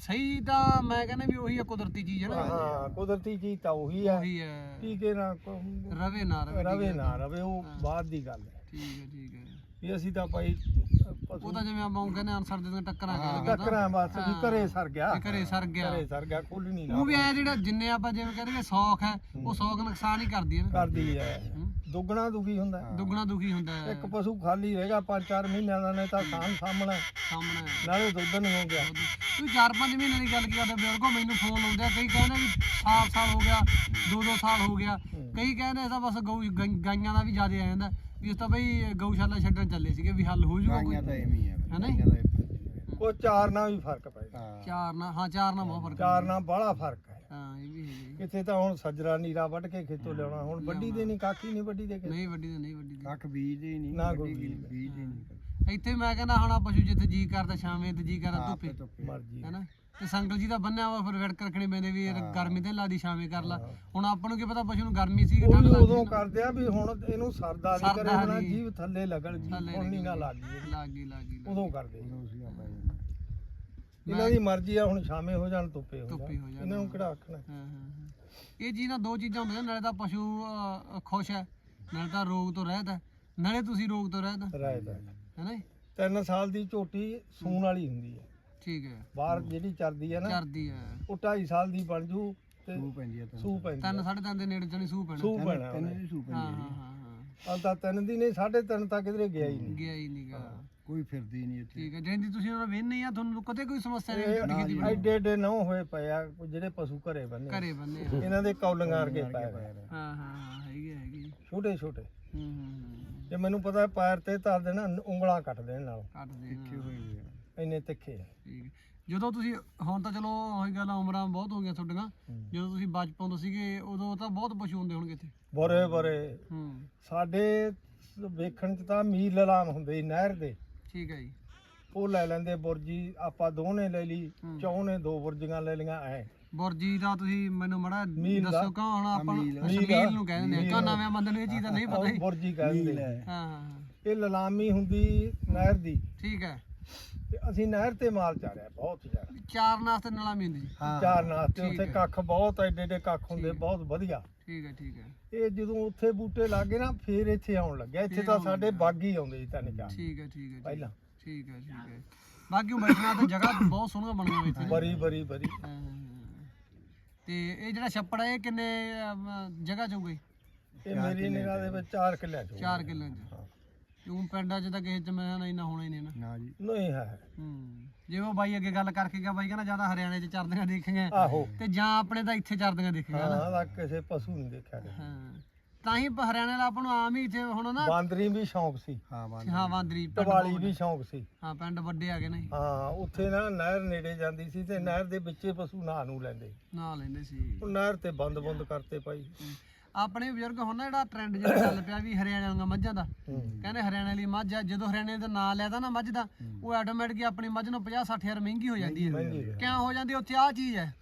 ਸਹੀ ਤਾਂ ਮੈਂ ਕਹਿੰਦਾ ਵੀ ਉਹੀ ਆ ਕੁਦਰਤੀ ਚੀਜ਼ ਹੈ ਨਾ ਹਾਂ ਕੁਦਰਤੀ ਚੀਜ਼ ਤਾਂ ਉਹੀ ਹੈ ਉਹੀ ਹੈ ਟੀਕੇ ਨਾ ਰਵੇ ਨਾ ਰਵੇ ਰਵੇ। ਨਾ ਰਵੇ ਉਹ ਬਾਅਦ ਦੀ ਗੱਲ ਹੈ ਠੀਕ ਹੈ ਠੀਕ ਹੈ। ਵੀ ਅਸੀਂ ਤਾਂ ਭਾਈ ਉਹ ਤਾਂ ਜਿਵੇਂ ਆਪਾਂ ਉਹ ਕਹਿੰਦੇ ਅਨਸਰ ਦੇ ਟੱਕਰਾਂ ਕਰ ਗਿਆ ਟੱਕਰਾਂ ਬਸ ਵੀ ਘਰੇ ਸਰ ਗਿਆ। ਘਰੇ ਸਰ ਗਿਆ। ਘਰੇ ਸਰ ਗਿਆ ਖੁੱਲ ਨਹੀਂ ਉਹ ਵੀ ਐ ਜਿਹੜਾ ਜਿੰਨੇ ਆਪਾਂ ਜਿਵੇਂ ਕਹਿੰਦੇ ਸੌਖ ਹੈ ਉਹ ਸੌਖ ਨੁਕਸਾਨ ਹੀ ਕਰਦੀ ਹੈ ਨਾ। ਕਰਦੀ ਹੂੰ। ਦੁੱਗਣਾ ਦੁਖੀ ਹੁੰਦਾ ਦੁੱਗਣਾ ਦੁਖੀ ਹੁੰਦਾ ਹੈ। ਇੱਕ ਪਸ਼ੂ ਖਾਲੀ ਰਹੇਗਾ 5-4 ਮਹੀਨਿਆਂ ਦਾ ਨੇ ਤਾਂ ਖਾਨ ਸਾਹਮਣਾ। ਸਾਹਮਣੇ। ਨਾਲੇ ਦੁੱਧ ਨਹੀਂ ਹੋ ਗਿਆ। ਤੂੰ 4-5 ਮਹੀਨੇ ਦੀ ਗੱਲ ਕੀ ਕਰਦਾ? ਬਜ਼ੁਰਗੋ ਮੈਨੂੰ ਫੋਨ ਆਉਂਦੇ ਆ। ਕਈ ਕਹਿੰਦੇ ਵੀ ਸਾਲ ਸਾਲ ਹੋ ਗਿਆ 2-2 ਸਾਲ ਹੋ ਗਿਆ। ਕਈ ਕਹਿੰਦੇ ਇਹ ਤਾਂ ਬਸ ਗਊ ਗਾਈ- ਗਾਈਆਂ ਦਾ ਵੀ ਜ਼ਿਆਦਾ ਆ ਜਾਂਦਾ। ਵੀ ਇਸ ਤਾਂ ਬਈ ਗਊਸ਼ਾਲਾ ਛੱਡਣ ਚੱਲੇ ਸੀਗੇ ਵੀ ਹੱਲ ਹੋ ਜਾਊਗਾ ਕੋਈ? ਹੈ ਨਾ ਉਹ ਚਾਰ ਨਾਲ ਵੀ ਫ਼ਰਕ ਪਏਗਾ ਚਾਰ ਨਾ ਹਾਂ ਚਾਰ ਨਾਲ ਬਹੁਤ ਫ਼ਰਕ ਚਾਰ ਨਾਲ ਬਾਹਲਾ ਫ਼ਰਕ ਹੈ। ਹਾਂ ਇਹ ਵੀ ਹੈ ਜੀ। ਕਿੱਥੇ ਤਾਂ ਹੁਣ ਸੱਜਰਾ ਨੀਰਾ ਵੱਢ ਕੇ ਖੇਤੋਂ ਲਿਆਉਣਾ ਹੁਣ ਵੱਡੀ ਦੇ ਨਹੀਂ ਕਾਕੀ ਨਹੀਂ ਵੱਡੀ ਦੇ ਕੇ ਨਹੀਂ ਵੱਡੀ ਤੇ ਨਹੀਂ ਵੱਡੀ ਦੀ। ਕੱਖ ਬੀਜ ਹੀ ਨਹੀਂ ਨਾ ਕੋਈ ਬੀਜ ਬੀਜ ਹੀ ਨਹੀਂ ਇੱਥੇ ਮੈਂ ਕਹਿੰਦਾ ਹੁਣ ਆ ਪਸ਼ੂ ਜਿੱਥੇ ਜੀ ਕਰਦਾ ਛਾਵੇਂ ਤੇ ਜੀ ਕਰਦਾ ਧੁੱਪੇ। ਮਰਜ਼ੀ। ਹੈਨਾ ਤੇ ਸੰਗਲ ਜੀ ਦਾ ਬੰਨਿਆ ਵਾ ਫਿਰ ਵੜਕ ਰੱਖਣੇ ਪੈਂਦੇ ਵੀ ਗਰਮੀ ਤੇ ਲਾਦੀ ਛਾਵੇਂ ਕਰ ਲਾ। ਹੁਣ ਆਪਾਂ ਨੂੰ ਕੀ ਪਤਾ ਪਸ਼ੂ ਨੂੰ ਗਰਮੀ ਸੀ ਕਿ ਉਹ ਠੰਡ ਵੀ ਲੱਗਦੀ। ਉਦੋਂ ਕਰਦੇ ਆ ਵੀ ਹੁਣ ਇਹਨੂੰ ਸਰਦਾ ਨਹੀਂ ਸਰਦਾ ਕਰੇ ਨੀ। ਜੀਵ ਥੱਲੇ ਲੱਗਣ ਜੀ ਥੱਲੇ ਹੁਣ ਨਹੀਂ ਨਾ ਲੱਗੀ। ਲੱਗੀ ਲੱਗੀ ਉਦੋਂ ਕਰਦੇ ਇਹਨਾਂ ਦੀ ਮਰਜ਼ੀ ਆ ਹੁਣ ਸ਼ਾਮੇ ਹੋ ਜਾਣ ਧੁੱਪੇ ਹੋ ਧੁੱਪੇ ਹੋ ਜਾਣ। ਇਹਨਾਂ ਨੂੰ ਕਿਹੜਾ ਆਖਣਾ? ਹਾਂ ਹਾਂ ਹਾਂ। ਇਹ ਜੀ ਨਾ ਦੋ ਚੀਜ਼ਾਂ ਹੁੰਦੀਆਂ ਨਾਲੇ ਤਾਂ ਪਸ਼ੂ ਅਹ, ਖੁਸ਼ ਹੈ ਨਾਲੇ ਤਾਂ ਰੋਗ ਤੋਂ ਰਹਿਤ ਹੈ। ਨਾਲੇ ਤੁਸੀਂ ਰੋਗ ਤੋਂ ਰਹਿਤ ਰਾਇ ਦਾ ਹੈ। ਨਾ ਜੀ? ਤਿੰਨ ਸਾਲ ਦੀ ਝੋਟੀ ਸੂਣ ਵਾਲੀ ਹੁੰਦੀ ਹੈ। ਠੀਕ ਹੈ। ਬਾਹਰ ਜਿਹੜੀ ਚਰਦੀ ਹੈ ਨਾ ਚਰਦੀ ਹੈ। ਉਹ 2.5 ਸਾਲ ਦੀ ਬਣ ਜੂ ਤੇ ਸੂ ਪੈਂਦੀ ਹੈ ਸੂ ਪੈਂਦੀ ਤਿੰਨ ਸਾਢੇ ਤਿੰਨ ਦੇ ਨੇੜੇ ਜਣੀ ਸੂ ਪੈਣਾ। ਸੂ ਪੈਣਾ ਹਾਂ ਹਾਂ ਹਾਂ ਹਾਂ ਹਾਂ। ਤਾਂ ਤਿੰਨ ਦੀ ਨਹੀਂ ਸਾਢੇ ਤਿੰਨ ਤੱਕ ਕਿਧਰੇ ਗਿਆ ਹੀ ਨਹੀਂ। ਗਿਆ ਹੀ ਨਹੀਂਗਾ ਕੋਈ ਫਿਰਦੀ ਨਹੀਂ ਇੱਥੇ। ਠੀਕ ਹੈ ਜਿਹਦੀ ਤੁਸੀਂ ਉਹਨਾਂ ਵੇਨ ਆ ਤੁਹਾਨੂੰ ਕਦੇ ਕੋਈ ਸਮੱਸਿਆ ਨਹੀਂ ਇਹ ਐਡੇ ਐਡੇ ਨੌ ਹੋਏ ਪਏ ਆ ਜਿਹੜੇ ਪਸ਼ੂ ਘਰੇ ਬੰਨੇ ਘਰੇ ਬੰਨੇ ਆ। ਇਹਨਾਂ ਦੇ ਕੌਲੀਆਂ ਵਰਗੇ ਪਏ ਹੋਏ। ਹਾਂ ਹਾਂ ਹਾਂ ਹੈਗੇ ਹੈਗੇ। ਛੋਟੇ ਛੋਟੇ। ਹੂੰ ਹੂੰ ਹੂੰ। ਜੇ ਮੈਨੂੰ ਪਤਾ ਹੈ ਪੈਰ ਤੇ ਧਰ ਦੇਣਾ ਉਂਗਲਾਂ ਕੱਟ ਦੇਣ ਨਾਲ। ਕੱਟ ਦੇ ਇੰਨੇ ਤਿੱਖੇ ਆ। ਠੀਕ ਹੈ। ਜਦੋਂ ਤੁਸੀਂ ਹੁਣ ਤਾਂ ਚਲੋ ਉਹੀ ਗੱਲ ਆ, ਉਮਰਾਂ ਬਹੁਤ ਹੋ ਗਈਆਂ ਤੁਹਾਡੀਆਂ। ਜਦੋਂ ਤੁਸੀਂ ਬਚਪਨ ਤੋਂ ਸੀਗੇ ਉਦੋਂ ਤਾਂ ਬਹੁਤ ਪਸ਼ੂ ਹੁੰਦੇ ਹੋਣਗੇ ਇੱਥੇ। ਬਰੇ ਬਰੇ ਹੂੰ। ਸਾਡੇ ਵੇਖਣ ਚ ਤਾਂ ਮੀਰ ਲਲਾਮ ਹੁੰਦੇ ਸੀ ਨਹਿਰ ਦੇ। ਠੀਕ ਹੈ ਜੀ। ਉਹ ਲੈ ਲੈਂਦੇ ਬੁਰਜੀ ਆਪਾਂ ਦੋਨੇ ਲੈ ਲਈ ਹੂੰ। ਚੌਂ ਨੇ ਦੋ ਬੁਰਜੀਆਂ ਲੈ ਲਈਆਂ ਐ। ਬੁਰਜੀ ਦਾ ਤੁਸੀਂ ਮੈਨੂੰ ਮੜਾ ਮੀਲ ਦਾ। ਦੱਸੋ ਕੌਣ ਹੁਣ ਆਪਾਂ ਮੀਲ। ਮੀਲ ਨੂੰ ਕਹਿੰਦੇ ਨੇ। ਕਾ ਨਵੇਂ ਬੰਦੇ ਨੂੰ ਇਹ ਚੀਜ਼ ਦਾ ਨਹੀਂ ਪਤਾ ਉਹ ਜੀ? ਬੁਰਜੀ ਕਹਿੰਦੇ ਹਾਂ ਹਾਂ ਹਾਂ। ਇਹ ਲਲਾਮੀ ਹੁੰਦੀ ਨਹਿਰ ਦੀ। ਠੀਕ ਹੈ। ਤੇ ਅਸੀਂ ਨਹਿਰ ਤੇ ਮਾਲ ਚਾਰਿਆ ਬਹੁਤ ਜ਼ਿਆਦਾ। ਚਾਰ ਨਾਸਤੇ ਨਲਾਮੀ ਹੁੰਦੀ ਜੀ। ਚਾਰ ਨਾਸ ਤੇ ਠੀਕ ਉੱਥੇ ਹੈ। ਕੱਖ ਬਹੁਤ ਐਡੇ ਐਡੇ ਕੱਖ ਹੁੰਦੇ ਠੀਕ। ਬਹੁਤ ਵਧੀਆ। ਠੀਕ ਹੈ ਠੀਕ ਹੈ। ਇਹ ਜਦੋਂ ਉੱਥੇ ਬੂਟੇ ਲੱਗੇ ਨਾ ਫੇਰ ਇੱਥੇ ਆਉਣ ਲੱਗਿਆ। ਇੱਥੇ ਫੇਰ ਤਾਂ ਆਉਣ ਸਾਡੇ ਲੱਗਿਆ। ਬਾਗੀ ਆਉਂਦੇ ਸੀ ਤਿੰਨ ਚਾਰ। ਠੀਕ ਹੈ ਠੀਕ ਹੈ ਪਹਿਲਾਂ ਹੈ, ਠੀਕ ਹੈ ਠੀਕ ਹੈ। ਬਾਕੀ ਉਹ ਬੈਠਣਾ ਤੇ ਜਗ੍ਹਾ ਬਹੁਤ ਸੋਹਣਾ ਬਣ ਗਈ ਇੱਥੇ। ਬਰੀ ਬਰੀ ਬਰੀ ਹਾਂ, ਹਾਂ, ਹਾਂ। ਤੇ ਇਹ ਜਿਹੜਾ ਛੱਪੜ ਹੈ ਇਹ ਕਿੰਨੇ ਅਮ, ਜਗ੍ਹਾ ਚ ਹੋਊਗੀ ਇਹ ਮੇਰੀ ਨਿਗਾਹ ਦੇ ਵਿੱਚ 4 ਕਿੱਲਿਆਂ ਚ। 4 ਕਿੱਲਿਆਂ ਚ। ਉਹ ਪਿੰਡਾਂ ਚ ਤਾਂ ਕਿਸੇ ਚ ਮੈਂ ਨਾ ਇੰਨਾ ਹੋਣਾ ਹੀ ਨਹੀਂ ਨਾ। ਨਾ ਜੀ। ਨਹੀਂ ਹੈ। ਹੂੰ। ਜਿਵੇਂ ਉਹ ਬਾਈ ਅੱਗੇ ਗੱਲ ਕਰਕੇ ਗਿਆ ਬਾਈ ਕਹਿੰਦਾ ਜ਼ਿਆਦਾ ਹਰਿਆਣੇ ਚ ਚਰਦੀਆਂ ਦੇਖੀਆਂ। ਆਹੋ। ਤੇ ਜਾਂ ਆਪਣੇ ਤਾਂ ਇੱਥੇ ਚਰਦੀਆਂ ਦੇਖੀਆਂ ਨਾ। ਹਾਂ ਦਾ ਕਿਸੇ ਪਸ਼ੂ ਨਹੀਂ ਦੇਖਿਆ ਗਿਆ। ਹਾਂ। ਤਾਂ ਹੀ ਪ- ਹਰਿਆਣੇ ਵਾਲਾ ਆਪਾਂ ਨੂੰ ਆਮ ਹੀ ਇੱਥੇ ਹੁਣ ਨਾ ਬਾਂਦਰੀ ਵੀ ਸ਼ੌਂਕ ਸੀ। ਹਾਂ ਵਾਂਦਰੀ ਪਿੰਡ ਦੀਵਾਲੀ ਬਹੁਤ ਵੀ ਸ਼ੌਂਕ ਸੀ। ਹਾਂ ਪਿੰਡ ਵੱਡੇ ਹੈਗੇ ਨੇ। ਹਾਂ ਉੱਥੇ ਨਾ ਨਹਿਰ ਨੇੜੇ ਜਾਂਦੀ ਸੀ ਤੇ ਨਹਿਰ ਦੇ ਵਿੱਚੇ ਪਸ਼ੂ ਨਹਾ ਨੂੰ ਲੈਂਦੇ। ਨਾ ਲੈਂਦੇ ਸੀ। ਉਹ ਨਹਿਰ ਤੇ ਬੰਦ ਬੰਦ ਕਰਤੇ ਭਾਈ। ਆਪਣੇ ਬਜ਼ੁਰਗ ਹੁਣ ਨਾ ਜਿਹੜਾ ਟ੍ਰੈਂਡ ਜਿਹੜਾ ਚੱਲ ਪਿਆ ਵੀ ਹਰਿਆਣੇ ਦੀਆਂ ਮੱਝਾਂ ਦਾ। ਕਹਿੰਦੇ ਹਰਿਆਣੇ ਵਾਲੀ ਮੱਝ ਆ ਜਦੋਂ ਹਰਿਆਣੇ ਦਾ ਨਾਂ ਲੈਦਾ ਨਾ ਮੱਝ ਦਾ ਉਹ ਆਟੋਮੈਟਿਕ ਆਪਣੀ ਮੱਝ ਨੂੰ 50 60 ਹਜ਼ਾਰ ਮਹਿੰਗੀ ਹੋ ਜਾਂਦੀ ਹੈ। ਕਿਉਂ ਹੋ ਜਾਂਦੀ ਉੱਥੇ ਆ ਚੀਜ਼ ਹੈ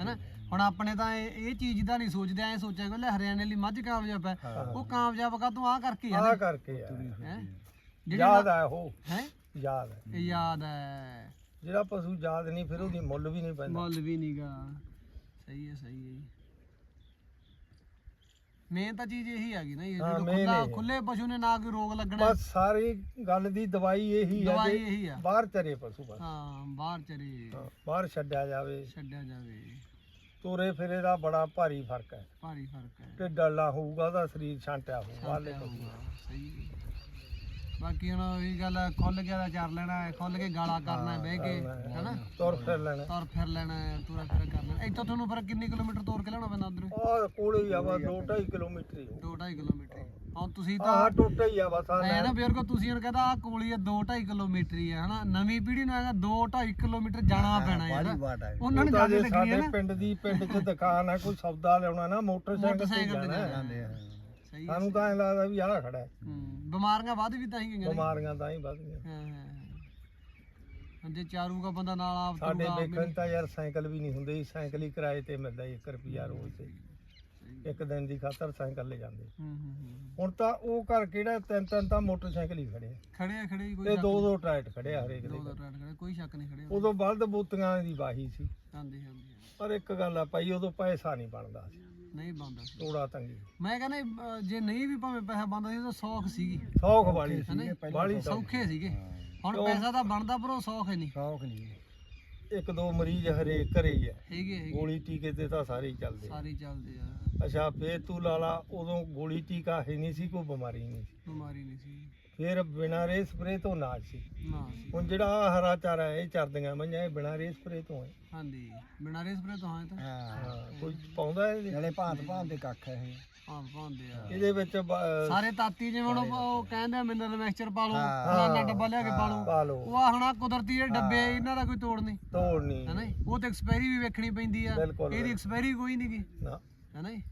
ਹੈਨਾ ਹੁਣ ਆਪਣੇ ਤਾਂ ਇਹ ਇਹ ਚੀਜ਼ ਦਾ ਨਹੀਂ ਸੋਚਦੇ ਐ ਸੋਚਿਆ ਕਿ ਲੈ ਹਰਿਆਣੇ ਵਾਲੀ ਮੱਝ ਕਾਮਯਾਬ ਹੈ। ਉਹ ਕਾਮਯਾਬ ਕਾ ਤੂੰ ਆ ਕਰਕੇ ਆ ਕਰਕੇ ਯਾਦ ਆ ਉਹ। ਹੈ? ਯਾਦ ਹੈ। ਯਾਦ ਹੈ। ਜਿਹੜਾ ਪਸ਼ੂ ਯਾਦ ਨਹੀਂ ਫਿਰ ਉਹਦੀ ਮੁੱਲ ਵੀ ਨਹੀਂ ਪੈਂਦਾ। ਮੁੱਲ ਵੀ ਨਹੀਂਗਾ ਸਹੀ ਹੈ ਸਹੀ ਹੈ ਜੀ। ਮੇਨ ਤਾਂ ਚੀਜ਼ ਇਹੀ ਹੈਗੀ ਨਾ ਇਹ ਹਾਂ, ਜਦੋਂ main ਖੁੱਲਾ ਇਹ ਹੈ। ਖੁੱਲੇ ਪਸ਼ੂ ਨੇ ਨਾ ਕੋਈ ਰੋਗ ਲੱਗਣਾ। ਬਸ ਸਾਰੀ ਗੱਲ ਦੀ ਦਵਾਈ ਇਹੀ ਹੈ ਦਵਾਈ ਜੇ ਇਹੀ ਆ ਬਾਹਰ ਚਰੇ ਪਸ਼ੂ ਬਸ। ਹਾਂ ਬਾਹਰ ਚਰੇ। ਹਾਂ, ਬਾਹਰ ਛੱਡਿਆ ਜਾਵੇ। ਛੱਡਿਆ ਜਾਵੇ। ਤੁਰੇ ਫਿਰੇ ਦਾ ਬੜਾ ਭਾਰੀ ਫ਼ਰਕ ਹੈ। ਭਾਰੀ ਫ਼ਰਕ ਹੈ। ਢਿੱਡ ਡੱਲਾ ਹੋਊਗਾ ਉਹਦਾ ਸਰੀਰ ਛਾਂਟਿਆ ਹੋਊਗਾ ਵਾਲੇ ਛਾਂਟਿਆ ਹੋਊਗਾ, ਸਹੀ ਹੈ। ਬਾਕੀ ਹੁਣ ਉਹੀ ਗੱਲ ਹੈ, ਖੁੱਲ ਗਿਆ ਤਾਂ ਚਰ ਲੈਣਾ ਹੈ ਖੁੱਲ ਕੇ ਗਾਲਾ ਕਰਨਾ ਹੈ ਬਹਿ ਕੇ ਹੈਨਾ? ਤੁਰ ਫਿਰ ਲੈਣਾ। ਤੁਰ ਫਿਰ ਲੈਣਾ ਹੈ ਤੁਰ ਫਿਰ ਕਰਨਾ। ਇੱਥੋਂ ਤੁਹਾਨੂੰ ਫਿਰ ਕਿੰਨੇ ਕਿਲੋਮੀਟਰ ਤੁਰ ਕੇ ਲੈਣਾ ਪੈਂਦਾ ਉਧਰ? ਆਹ ਕੋਲੇ ਹੀ ਆ ਵਾ 2.5 ਕਿਲੋਮੀਟਰ ਹੀ 2.5 ਕਿਲੋਮੀਟਰ ਹੁਣ ਤੁਸੀਂ ਤਾਂ ਆਹ ਟੋਟਾ ਹੀ ਆ ਬਸ ਆ ਐ ਨਾ ਬਜ਼ੁਰਗੋ ਤੁਸੀਂ ਹੁਣ ਕਹਿੰਦਾ ਆ ਕੋਲੀ ਆ 2.5 ਕਿਲੋਮੀਟਰ ਹੀ ਹੈ ਹਨਾ? ਨਵੀਂ ਪੀੜ੍ਹੀ ਨੂੰ ਹੈਗਾ 2.5 ਕਿਲੋਮੀਟਰ ਜਾਣਾ ਪੈਣਾ ਯਾਰ ਉਹਨਾਂ ਨੂੰ ਤਾਂ ਜ਼ਿਆਦਾ ਜੇ ਲੱਗਣੀ ਹੈ ਸਾਡੇ ਨਾ। ਪਿੰਡ ਦੀ ਪਿੰਡ 'ਚ ਦੁਕਾਨ ਹੈ ਕੋਈ ਸੌਦਾ ਲਿਆਉਣਾ ਨਾ ਮੋਟਰਸਾਈਕਲ ਤੇ ਮੋਟਰਸਾਈਕਲ ਤੇ ਜਾਣਾ। ਜਾਣਾ। ਹੈ। ਸਹੀ ਹੈ ਸਾਨੂੰ ਤਾਂ ਐਂ ਲੱਗਦਾ ਵੀ ਆਹ ਖੜਾ ਹੈ। ਹੂੰ ਬਿਮਾਰੀਆਂ ਵੱਧ ਵੀ ਤਾਂ ਹੀ ਗਈਆਂ ਨੇ। ਬਿਮਾਰੀਆਂ ਤਾਂ ਹੀ ਵੱਧ ਗਈਆਂ। ਹਾਂ ਹਾਂ ਹਾਂ। ਜੇ ਚਾਰੂਗਾ ਬੰਦਾ ਨਾਲ ਆਪ ਸਾਡੇ ਤੁਰੂਗਾ, ਵੇਖਣ ਤਾਂ ਯਾਰ ਸਾਈਕਲ ਵੀ ਨਹੀਂ ਹੁੰਦੇ ਸੀ ਸਾਈਕਲ ਹੀ ਕਿਰਾਏ ਤੇ ਮਿਲਦਾ 1 ਰੁਪਿਆ ਰੋਜ਼ ਤੇ। ਇੱਕ ਦਿਨ ਦੀ ਖਾਤਰ ਸਾਈਕਲ ਲੈ ਜਾਂਦੇ। ਹੂੰ ਹੂੰ ਹੂੰ ਹੁਣ ਤਾਂ ਉਹ ਘਰ ਕਿਹੜਾ ਤਿੰਨ ਤਿੰਨ ਤਾਂ ਮੋਟਰਸਾਈਕਲ ਹੀ ਖੜੇ ਆ। ਖੜੇ ਆ ਖੜੇ ਹੀ ਕੋਈ ਤੇ ਸ਼ੱਕ ਦੋ ਦੋ ਟਰੈਕਟ ਖੜੇ ਆ ਹਰੇਕ। ਦੇ ਦੋ ਦੋ ਟਰੈਕਟਰ ਖੜੇ ਕੋਈ ਸ਼ੱਕ ਨਹੀਂ ਖੜੇ ਉਦੋਂ ਬਲਦ ਬੂਤੀਆਂ ਦੀ ਵਾਹੀ ਸੀ। ਹਾਂਜੀ ਹਾਂਜੀ। ਪਰ ਇੱਕ ਗੱਲ ਆ ਭਾਈ ਉਦੋਂ ਪੈਸਾ ਨਹੀਂ ਬਣਦਾ ਸੀ। ਨਹੀਂ ਬੰਦਾ ਸੀ ਤੋੜਾ ਤੰਗੀ ਮੈਂ ਕਹਿੰਦਾ ਅਹ, ਜੇ ਨਹੀਂ ਵੀ ਭਾਵੇਂ ਪੈਸਾ ਬੰਦਾ ਸੀ ਤਾਂ ਸੌਖ ਸੀਗੀ। ਸੌਖ ਵਾਲੀ ਸੀ ਹਨਾ ਵਾਲੀ ਸੌਖੇ ਸੀਗੇ। ਹੁਣ ਪੈਸਾ ਤਾਂ ਬਣਦਾ ਪਰ ਉਹ ਸੌਖ ਹੈ ਨਹੀਂ। ਸੌਖ ਨਹੀਂ ਇੱਕ ਦੋ ਮਰੀਜ਼ ਹਰੇਕ ਘਰੇ ਹੀ ਆ ਹੈਗੇ ਹੈਗੇ। ਗੋਲੀ ਟੀਕੇ ਤੇ ਤਾਂ ਸਾਰੇ ਹੀ ਚੱਲਦੇ ਆ। ਸਾਰੇ ਚੱਲਦੇ ਆ। ਅੱਛਾ ਫੇਰ ਤੂੰ ਲਾ ਲਾ ਉਦੋਂ ਗੋਲੀ ਟੀਕਾ ਹੈ ਨਹੀਂ ਸੀ ਕੋਈ ਬਿਮਾਰੀ ਨਹੀਂ ਸੀ। ਬਿਮਾਰੀ ਨਹੀਂ ਸੀ। ਫਿਰ ਬਿਨਾਂ ਰੇ ਸਪਰੇ ਤੋਂ ਨਾਜ ਸੀ। ਨਾ ਸੀ। ਹੁਣ ਜਿਹੜਾ ਆਹ ਹਰਾ ਚਾਰਾ ਹੈ, ਇਹ ਚਰਦੀਆਂ ਮਈਆਂ ਇਹ ਬਿਨਾਂ ਰੇ ਸਪਰੇ ਤੋਂ ਹੈ। ਹਾਂਜੀ ਬਿਨਾਂ ਰੇ ਸਪਰੇ ਤੋਂ ਹਾਂ ਇਹ ਤਾਂ। ਹਾਂ ਕੋਈ ਪਾਉਂਦਾ ਇਹਦੇ ਨਾਲੇ ਭਾਂਤ ਭਾਂਤ ਦੇ ਕੱਖ ਹੈ ਇਹ। ਹਾਂ ਪਾਉਂਦੇ ਆ। ਇਹਦੇ ਵਿੱਚ ਬ- ਸਾਰੇ ਤਾਤੀ ਜਿਵੇਂ ਹੁਣ ਉਹ ਉਹ ਕਹਿੰਦੇ ਆ ਮਿਨਰਲ ਮਿਕਸਚਰ ਪਾ ਲਓ ਫਲਾਨਾ ਡੱਬਾ ਲਿਆ ਕੇ ਪਾ ਲਓ। ਪਾ ਲਓ। ਉਹ ਆ ਹੁਣ ਆਹ ਕੁਦਰਤੀ ਜਿਹੜੇ ਡੱਬੇ ਇਹਨਾਂ ਦਾ ਕੋਈ ਤੋੜ ਨਹੀਂ। ਤੋੜ ਨਹੀਂ। ਹੈ ਨਾ ਜੀ? ਉਹ ਤੇ ਐਕਸਪਾਇਰੀ ਵੀ ਵੇਖਣੀ ਪੈਂਦੀ ਆ। ਬਿਲਕੁਲ। ਇਹਦੀ ਐਕਸਪਾਇਰੀ ਕੋਈ ਨਹੀਂ ਗੀ। ਨਾ। ਹੈ ਨਾ ਜੀ?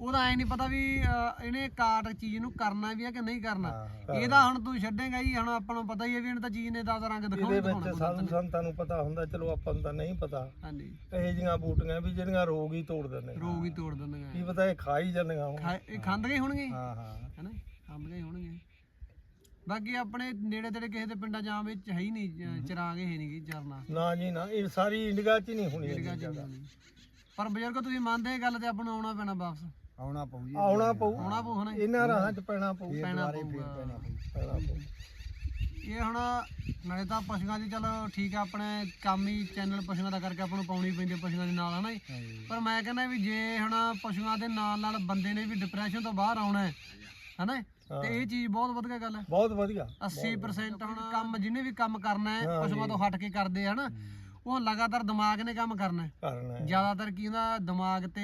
ਉਹਦਾ ਐ ਨਹੀਂ ਪਤਾ ਵੀ ਅਹ, ਇਹਨੇ ਕਾਟ ਚੀਜ਼ ਨੂੰ ਕਰਨਾ ਵੀ ਆ ਕਿ ਨਹੀਂ ਕਰਨਾ। ਇਹਦਾ ਹੁਣ ਤੂੰ ਛੱਡੇਗਾ ਹੀ ਹੁਣ ਆਪਾਂ ਨੂੰ ਪਤਾ ਹੀ ਹੈ ਵੀ ਇਹਨੇ ਤਾਂ ਚੀਜ਼ ਨੇ ਦਾ ਰੰਗ ਇਹਦੇ ਦਿਖਾਉਣਾ ਵਿੱਚ ਦਿਖਾਉਣਾ ਸਾਧੂ ਸੰਤਾਂ ਨੂੰ ਪਤਾ ਹੁੰਦਾ ਚਲੋ ਆਪਾਂ ਨੂੰ ਤਾਂ ਨਹੀਂ ਪਤਾ। ਹਾਂਜੀ। ਇਹ ਜੀਆਂ ਬੂਟੀਆਂ ਵੀ ਜਿਹੜੀਆਂ ਰੋਗ ਹੀ ਤੋੜ ਦਿੰਦੇ ਰੋਗ ਹੀ ਤੋੜ ਦਿੰਦੀਆਂ। ਕੀ ਪਤਾ ਇਹ ਖਾ ਹੀ ਜਾਂਦੀਆਂ ਹੁਣ। ਖਾ- ਇਹ ਖਾਂਦੇ ਹੀ ਹੋਣਗੇ। ਹਾਂ ਹਾਂ। ਹੈਨਾ? ਖਾਂਦੇ ਹੀ ਹੋਣਗੇ। ਬਾਕੀ ਆਪਣੇ ਨੇੜੇ ਤੇੜੇ ਕਿਸੇ ਦੇ ਪਿੰਡਾਂ ਜਾਂ ਵਿੱਚ ਹੈ ਹੀ ਨਹੀਂ ਚਰਾਗ ਹੈ ਨਹੀਂ ਚਰਨਾ ਨਾ ਜੀ ਨਾ। ਇਹ ਸਾਰੀ ਇੰਡੀਆ 'ਚ ਹੀ ਨਹੀਂ ਹੋਣੀ ਇਹ ਚੀਜ਼ਾਂ ਪਰ ਬਜ਼ੁਰਗ ਤੁਸੀਂ ਮੰਨਦੇ ਇਹ ਗੱਲ ਤੇ ਆਪਾਂ ਨੂੰ ਆਉਣਾ ਪੈਣਾ ਵਾਪਸ। ਆਉਣਾ ਪਊ ਜੀ ਆਉਣਾ ਪਊ। ਆਉਣਾ ਪਊ ਹਨਾ ਇਹਨਾਂ ਰਾਹਾਂ 'ਚ ਪੈਣਾ ਪਊ। ਪੈਣਾ ਪਊਗਾ। ਪੈਣਾ ਪਊ। ਇਹ ਹੁਣ ਨਾਲੇ ਤਾਂ ਪਸ਼ੂਆਂ 'ਚ ਚਲੋ ਠੀਕ ਆ ਆਪਣੇ ਕੰਮ ਹੀ ਚੈਨਲ ਪਸ਼ੂਆਂ ਦਾ ਕਰਕੇ ਆਪਾਂ ਨੂੰ ਪਾਉਣੀ ਪੈਂਦੀ ਆ ਪਸ਼ੂਆਂ ਦੇ ਨਾਲ ਹਨਾ ਜੀ। ਪਰ ਮੈਂ ਕਹਿੰਦਾ ਵੀ ਜੇ ਹੁਣ ਪਸ਼ੂਆਂ ਦੇ ਨਾਲ ਨਾਲ ਬੰਦੇ ਨੇ ਵੀ ਡਿਪਰੈਸ਼ਨ ਤੋਂ ਬਾਹਰ ਆਉਣਾ ਹੈ ਹਨਾ ਤੇ ਇਹ ਚੀਜ਼ ਬਹੁਤ ਵਧੀਆ ਗੱਲ ਹੈ। ਬਹੁਤ ਵਧੀਆ। 80% ਹੁਣ ਕੰਮ ਜਿਹਨੇ ਵੀ ਕੰਮ ਕਰਨਾ ਹੈ ਪਸ਼ੂਆਂ ਤੋਂ ਹਟ ਕੇ ਕਰਦੇ ਆ ਹਨਾ। ਉਹ ਲਗਾਤਾਰ ਦਿਮਾਗ ਨੇ ਕੰਮ ਕਰਨਾ ਹੈ। ਕਰਨਾ ਹੈ। ਜ਼ਿਆਦਾਤਰ ਕੀ ਹੁੰਦਾ ਦਿਮਾਗ ਤੇ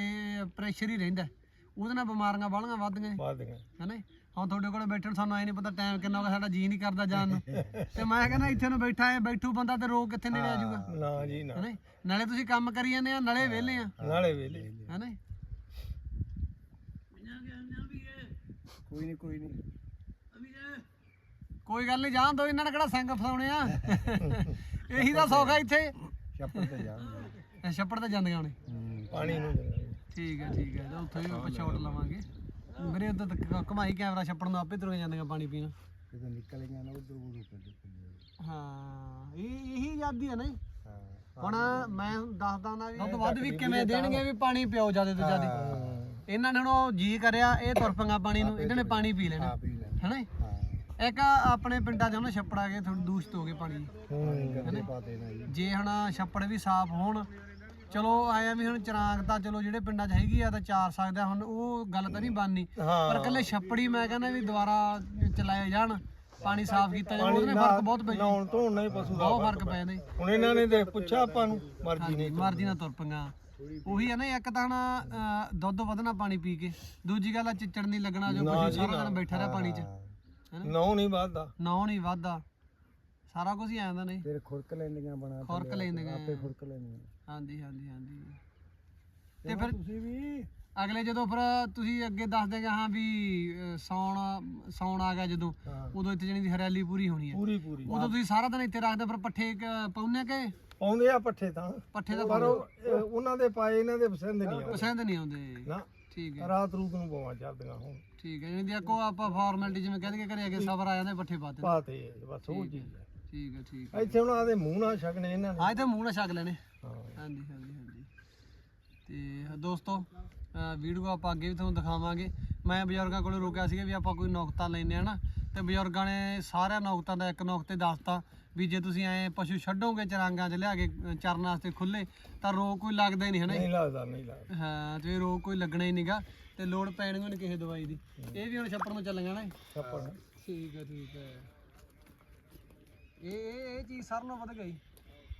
ਪ੍ਰੈਸ਼ਰ ਹੀ ਰਹਿੰਦਾ ਹੈ। ਉਹਦੇ ਨਾਲ ਬਿਮਾਰੀਆਂ ਬਾਹਲੀਆਂ ਵੱਧਦੀਆਂ ਵਿੱਚ ਹਨਾ? ਹੁਣ ਤੁਹਾਡੇ ਕੋਲ ਬੈਠਣ ਸਾਨੂੰ ਐ ਨਹੀਂ ਪਤਾ ਟਾਈਮ ਕਿੰਨਾ ਹੋ ਗਿਆ ਸਾਡਾ ਜੀ ਨਹੀਂ ਕਰਦਾ ਜਾਣ ਨੂੰ। ਤੇ ਮੈਂ ਕਹਿੰਦਾ ਇੱਥੇ ਨੂੰ ਬੈਠਾ ਹੈ ਬੈਠੂ ਬੰਦਾ ਤੇ ਰੋਗ ਕਿੱਥੇ ਨੇੜੇ ਆ ਜਾਊਗਾ ਨਾ ਜੀ ਨਾ। ਹਨਾ? ਨਾਲੇ ਤੁਸੀਂ ਕੰਮ ਕਰੀ ਜਾਂਦੇ ਆ ਨਾਲੇ ਵਿਹਲੇ ਆ। ਨਾਲੇ ਵੇਲੇ ਹਨਾ? ਕੋਈ ਨਹੀਂ ਕੋਈ ਨਹੀਂ ਕੋਈ ਗੱਲ ਨਹੀਂ ਜਾਣ ਦੋ ਇਹਨਾਂ ਨੇ ਕਿਹੜਾ ਸੰਗ ਫਸਾਉਣੇ ਆ? ਇਹੀ ਤਾਂ ਸੌਖਾ ਇੱਥੇ। ਛੱਪੜ ਤੇ ਜਾਣਗੇ ਛੱਪੜ ਤੇ ਜਾਂਦੀਆਂ ਨੇ ਪਾਣੀ ਨੂੰ। ਠੀਕ ਹੈ ਠੀਕ ਹੈ। ਤਾਂ ਉੱਥੇ ਵੀ ਆਪਾਂ ਸ਼ਾਟ ਲਵਾਂਗੇ। ਮੇਰੇ ਉੱਤੇ ਤਾਂ ਘਮਾਈ ਕੈਮਰਾ ਛੱਪੜ ਨੂੰ ਆਪੇ ਤੁਰ ਜਾਂਦੀਆਂ ਪਾਣੀ ਪੀਣ। ਜਦੋਂ ਨਿਕਲ ਗਿਆ ਨਾ ਉਧਰ ਉਹ ਰੁਕ ਹਾਂ ਇਹ ਇਹੀ ਆਜ਼ਾਦੀ ਹੈ ਨਾ ਜੀ? ਹਾਂ ਹੁਣ ਮੈਂ ਦੱਸਦਾ ਨਾ ਵੀ ਵੱਧ ਵੱਧ ਵੀ ਕਿਵੇਂ ਦੇਣਗੇ ਵੀ ਪਾਣੀ ਪਿਓ ਜ਼ਿਆਦਾ ਤੋਂ ਜ਼ਿਆਦਾ? ਇਹਨਾਂ ਨੇ ਹੁਣ ਉਹ ਜੀ ਕਰਿਆ ਇਹ ਤੁਰ ਪੰਗਾ ਪਾਣੀ ਨੂੰ ਇਹਨਾਂ ਨੇ ਪਾਣੀ ਪੀ ਲੈਣਾ। ਪੀ ਲੈ ਹਨਾ ਜੀ? ਹਾਂ। ਇੱਕ ਆਪਣੇ ਪਿੰਡਾਂ 'ਚ ਉਹਨਾਂ ਛੱਪੜ ਆ ਗਏ ਥੋੜੇ ਦੂਸ਼ਿਤ ਹੋ ਗਏ ਪਾਣੀ। ਕਰਦੇ ਪਾ ਦੇਣਾ ਜੀ? ਜੇ ਹੁਣ ਛੱਪੜ ਵੀ ਸਾਫ਼ ਹੋਣ ਚਲੋ ਆਇਆ ਵੀ ਹੁਣ ਚਰਾਗ ਤਾਂ ਚਲੋ ਜਿਹੜੇ ਪਿੰਡਾਂ 'ਚ ਹੈਗੀ ਆ ਤਾਂ ਚਾਰ ਸਕਦੇ ਹੁਣ ਉਹ ਗੱਲ ਤਾਂ ਨਹੀਂ ਬਣਨੀ। ਪਰ ਕੱਲੇ ਛੱਪੜੀ ਮੈਂ ਕਹਿੰਦਾ ਵੀ ਦੁਬਾਰਾ ਚਲਾਏ ਜਾਣ ਪਾਣੀ ਸਾਫ਼ ਕੀਤਾ ਜਾਵੇ ਉਹਦੇ ਨਾਲ ਫ਼ਰਕ ਬਹੁਤ ਪੈ ਜਾਂਦਾ ਨਹਾਉਣ ਧੋਣ ਨਾਲ ਹੀ ਪਸ਼ੂ ਦਾ ਬਹੁਤ ਫ਼ਰਕ ਪੈ ਜਾਂਦਾ। ਹੁਣ ਇਹਨਾਂ ਨੇ ਦੇਖ ਪੁੱਛਿਆ ਆਪਾਂ ਨੂੰ ਮਰਜ਼ੀ ਨੇ ਮਰਜ਼ੀ ਨਾਲ ਤੁਰ ਪੰਗਾ ਉਹੀ ਹੈ ਨਾ ਇੱਕ ਤਾਂ ਨਾ ਅਹ, ਦੁੱਧ ਵਧਣਾ ਪਾਣੀ ਪੀ ਕੇ ਦੂਜੀ ਗੱਲ ਆ ਚਿੱਚੜ ਨਹੀਂ ਲੱਗਣਾ ਜੋ ਪਸ਼ੂ ਸਾਰਾ ਦਿਨ ਬੈਠਾ ਰਿਹਾ ਪਾਣੀ 'ਚ। ਨੌ ਨਹੀਂ ਵੱਧਦਾ। ਨਾ ਨਹੀਂ ਵਾਧਾ ਸਾਰਾ ਕੁਝ ਹੀ ਆ ਜਾਂਦਾ ਨੇ ਫਿਰ ਖੁਰਕ ਲੈਂਦੀਆਂ ਬਣਾ ਖੁਰਕ ਲੈਂਦੀਆਂ। ਆਪੇ ਖੁਰਕ ਲੈਂਦੀਆਂ। ਹਾਂਜੀ ਹਾਂਜੀ ਹਾਂਜੀ। ਤੇ ਫਿਰ ਤੁਸੀਂ ਵੀ ਅਗਲੇ ਜਦੋਂ ਫਿਰ ਤੁਸੀਂ ਅੱਗੇ ਦੱਸ ਦੇਗਾ ਹਾਂ ਵੀ ਅਹ, ਸੌਣ ਸੌਣ ਆ ਗਿਆ ਜਦੋਂ ਹਾਂ। ਉਦੋਂ ਇੱਥੇ ਜਣੀ ਦੀ ਹਰਿਆਲੀ ਪੂਰੀ ਹੋਣੀ ਹੈ। ਪੂਰੀ ਪੂਰੀ। ਉਦੋਂ ਤੁਸੀਂ ਸਾਰਾ ਦਿਨ ਇੱਥੇ ਰੱਖਦੇ ਫਿਰ ਪੱਠੇ ਕ- ਪਾਉਂਦੇ ਕਿ? ਪਾਉਂਦੇ ਆ ਪੱਠੇ ਤਾਂ। ਪੱਠੇ ਦਾ ਪਰ ਉਹ, ਇਹ ਉਹਨਾਂ ਦੇ ਪਾਏ ਇਹਨਾਂ ਦੇ ਪਸੰਦ ਨਹੀਂ ਆਉਂਦੇ। ਪਸੰਦ ਨਹੀਂ ਆਉਂਦੇ। ਨਾ। ਠੀਕ ਹੈ। ਰਾਤ ਰੂਤ ਨੂੰ ਪਵਾ ਚੱਲਦੀਆਂ ਹੁਣ। ਠੀਕ ਹੈ ਜਿਹੜੀ ਦੀ ਕੋ ਆਪਾਂ ਫਾਰਮੈਲਿਟੀ ਜਿਵੇਂ ਕਹਿੰਦੇ ਘਰੇ ਅੱਗੇ ਸਬਰ ਆ ਜਾਂਦੇ ਪੱਠੇ ਪਾਤੇ ਪਾਤੇ ਬਸ ਉਹ ਚੀਜ਼ ਹੈ। ਠੀਕ ਹੈ ਠੀਕ ਹੈ। ਇੱਥੇ ਹੁਣ ਆਦੇ ਮੂੰਹ ਨਾਲ ਛਕਣੇ ਇਹਨਾਂ ਨੇ। ਅੱਜ ਤਾਂ ਮੂੰਹ ਨਾਲ ਛਕ ਲੈਣੇ। ਹਾਂ ਹਾਂਜੀ ਹਾਂਜੀ ਹਾਂਜੀ। ਤੇ ਦੋਸਤੋ ਵੀਡੀਓ ਆਪਾਂ ਅੱਗੇ ਵੀ ਤੁਹਾਨੂੰ ਦਿਖਾਵਾਂਗੇ। ਮੈਂ ਬਜ਼ੁਰਗਾਂ ਕੋਲ ਰੋਕਿਆ ਸੀਗਾ ਵੀ ਆਪਾਂ ਕੋਈ ਨੁਕਤਾ ਲੈਨੇ ਆ ਨਾ। ਤੇ ਬਜ਼ੁਰਗਾਂ ਨੇ ਸਾਰਿਆਂ ਨੁਕਤਾਂ ਦਾ ਇੱਕ ਨੁਕਤੇ ਦੱਸਤਾ ਵੀ ਜੇ ਤੁਸੀਂ ਐ ਪਸ਼ੂ ਛੱਡੋਗੇ ਚਰਾਂਗਾਂ 'ਚ ਲਿਆ ਕੇ ਚਰਨ ਵਾਸਤੇ ਖੁੱਲੇ ਤਾਂ ਰੋਗ ਕੋਈ ਲੱਗਦਾ ਹੀ ਨਹੀਂ ਹਨਾ ਨਹੀਂ ਲੱਗਦਾ ਨਹੀਂ ਲੱਗਦਾ। ਹਾਂ ਤੇ ਰੋਗ ਕੋਈ ਲੱਗਣਾ ਹੀ ਨਹੀਂਗਾ। ਤੇ ਲੋੜ ਪੈਣੀ ਨਹੀਂ ਕਿਸੇ ਦਵਾਈ ਦੀ। ਇਹ ਵੀ ਹੁਣ ਛੱਪੜ ਨੂੰ ਚੱਲਾਂਗਾ ਨਾ। ਛੱਪੜ। ਠੀਕ ਹੈ ਠੀਕ ਹੈ। ਇਹ ਇਹ ਚੀਜ਼ ਸਾਰਿਆਂ ਨਾਲੋਂ ਵਧ ਗਈ।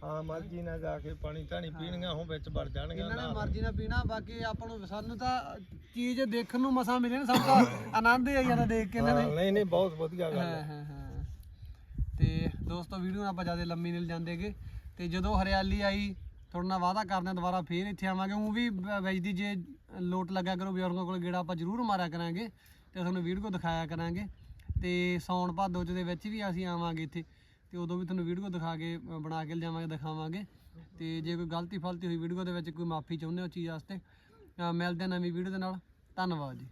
ਹਾਂ ਮਰਜ਼ੀ ਨਾਲ ਜਾ ਕੇ ਪਾਣੀ ਧਾਣੀ ਪੀਣੀਆਂ ਹੁਣ ਵਿੱਚ ਵੜ ਜਾਣਗੀਆਂ ਇਹਨਾਂ ਨੇ ਮਰਜ਼ੀ ਨਾਲ ਪੀਣਾ ਬਾਕੀ ਆਪਾਂ ਨੂੰ ਸਾਨੂੰ ਤਾਂ ਚੀਜ਼ ਦੇਖਣ ਨੂੰ ਮਸਾ ਮਿਲੇ ਨਾ ਸਭ ਤੋਂ ਆਨੰਦ ਹੀ ਆਈ ਜਾਂਦਾ ਦੇਖ ਕੇ ਇਹਨਾਂ ਹਾਂ, ਨਹੀਂ ਨਹੀਂ ਬਹੁਤ ਵਧੀਆ ਗੱਲ ਹਾਂ। ਹੈ ਹਾਂ ਹਾਂ। ਤੇ ਦੋਸਤੋ ਵੀਡੀਓ ਨੂੰ ਆਪਾਂ ਜ਼ਿਆਦਾ ਲੰਮੀ ਨਹੀਂ ਜਾਂਦੇਗੇ ਤੇ ਜਦੋਂ ਹਰਿਆਲੀ ਆਈ ਤੁਹਾਡੇ ਨਾਲ ਵਾਅਦਾ ਕਰਦੇ ਹਾਂ ਦੁਬਾਰਾ ਫੇਰ ਇੱਥੇ ਆਵਾਂਗੇ। ਉਹ ਵੀ ਵ- ਵੈਜਦੀ ਜੇ ਲੋਟ ਲੱਗਾ ਕਰੋ ਬਜ਼ੁਰਗਾਂ ਕੋਲ ਗੇੜਾ ਆਪਾਂ ਜ਼ਰੂਰ ਮਾਰਿਆ ਕਰਾਂਗੇ ਤੇ ਤੁਹਾਨੂੰ ਵੀਡੀਓ ਦਿਖਾਇਆ ਕਰਾਂਗੇ। ਤੇ ਸੌਣ ਭਾਦੋ ਚ ਦੇ ਵਿੱਚ ਵੀ ਅਸੀਂ ਆਵਾਂਗੇ ਇੱਥੇ। ਤੇ ਉਦੋਂ ਵੀ ਤੁਹਾਨੂੰ ਵੀਡੀਓ ਦਿਖਾ ਕੇ ਬਣਾ ਕੇ ਲਿਜਾਵਾਂਗੇ, ਦਿਖਾਵਾਂਗੇ। ਤੇ ਜੇ ਕੋਈ ਗਲਤੀ ਫਲਤੀ ਹੋਈ ਵੀਡੀਓ ਦੇ ਵਿੱਚ, ਕੋਈ ਮਾਫੀ ਚਾਹੁੰਦੇ ਹੋ ਚੀਜ਼ ਵਾਸਤੇ ਮਿਲਦੇ ਨਵੀਂ ਵੀਡੀਓ ਦੇ ਨਾਲ। ਧੰਨਵਾਦ ਜੀ।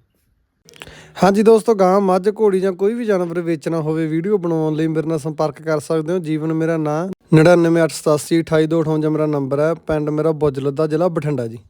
ਹਾਂਜੀ ਦੋਸਤੋ ਗਾਂ ਮੱਝ, ਘੋੜੀ ਜਾਂ ਕੋਈ ਵੀ ਜਾਨਵਰ ਵੇਚਣਾ ਹੋਵੇ, ਵੀਡੀਓ ਬਣਾਉਣ ਲਈ ਮੇਰੇ ਨਾਲ ਸੰਪਰਕ ਕਰ ਸਕਦੇ ਹੋ। ਜੀਵਨ ਮੇਰਾ ਨਾਮ 9988828258 ਮੇਰਾ ਨੰਬਰ ਹੈ। ਪਿੰਡ ਮੇਰਾ ਬੁੱਜਲੱਦਾ, ਜ਼ਿਲ੍ਹਾ ਬਠਿੰਡਾ ਜੀ।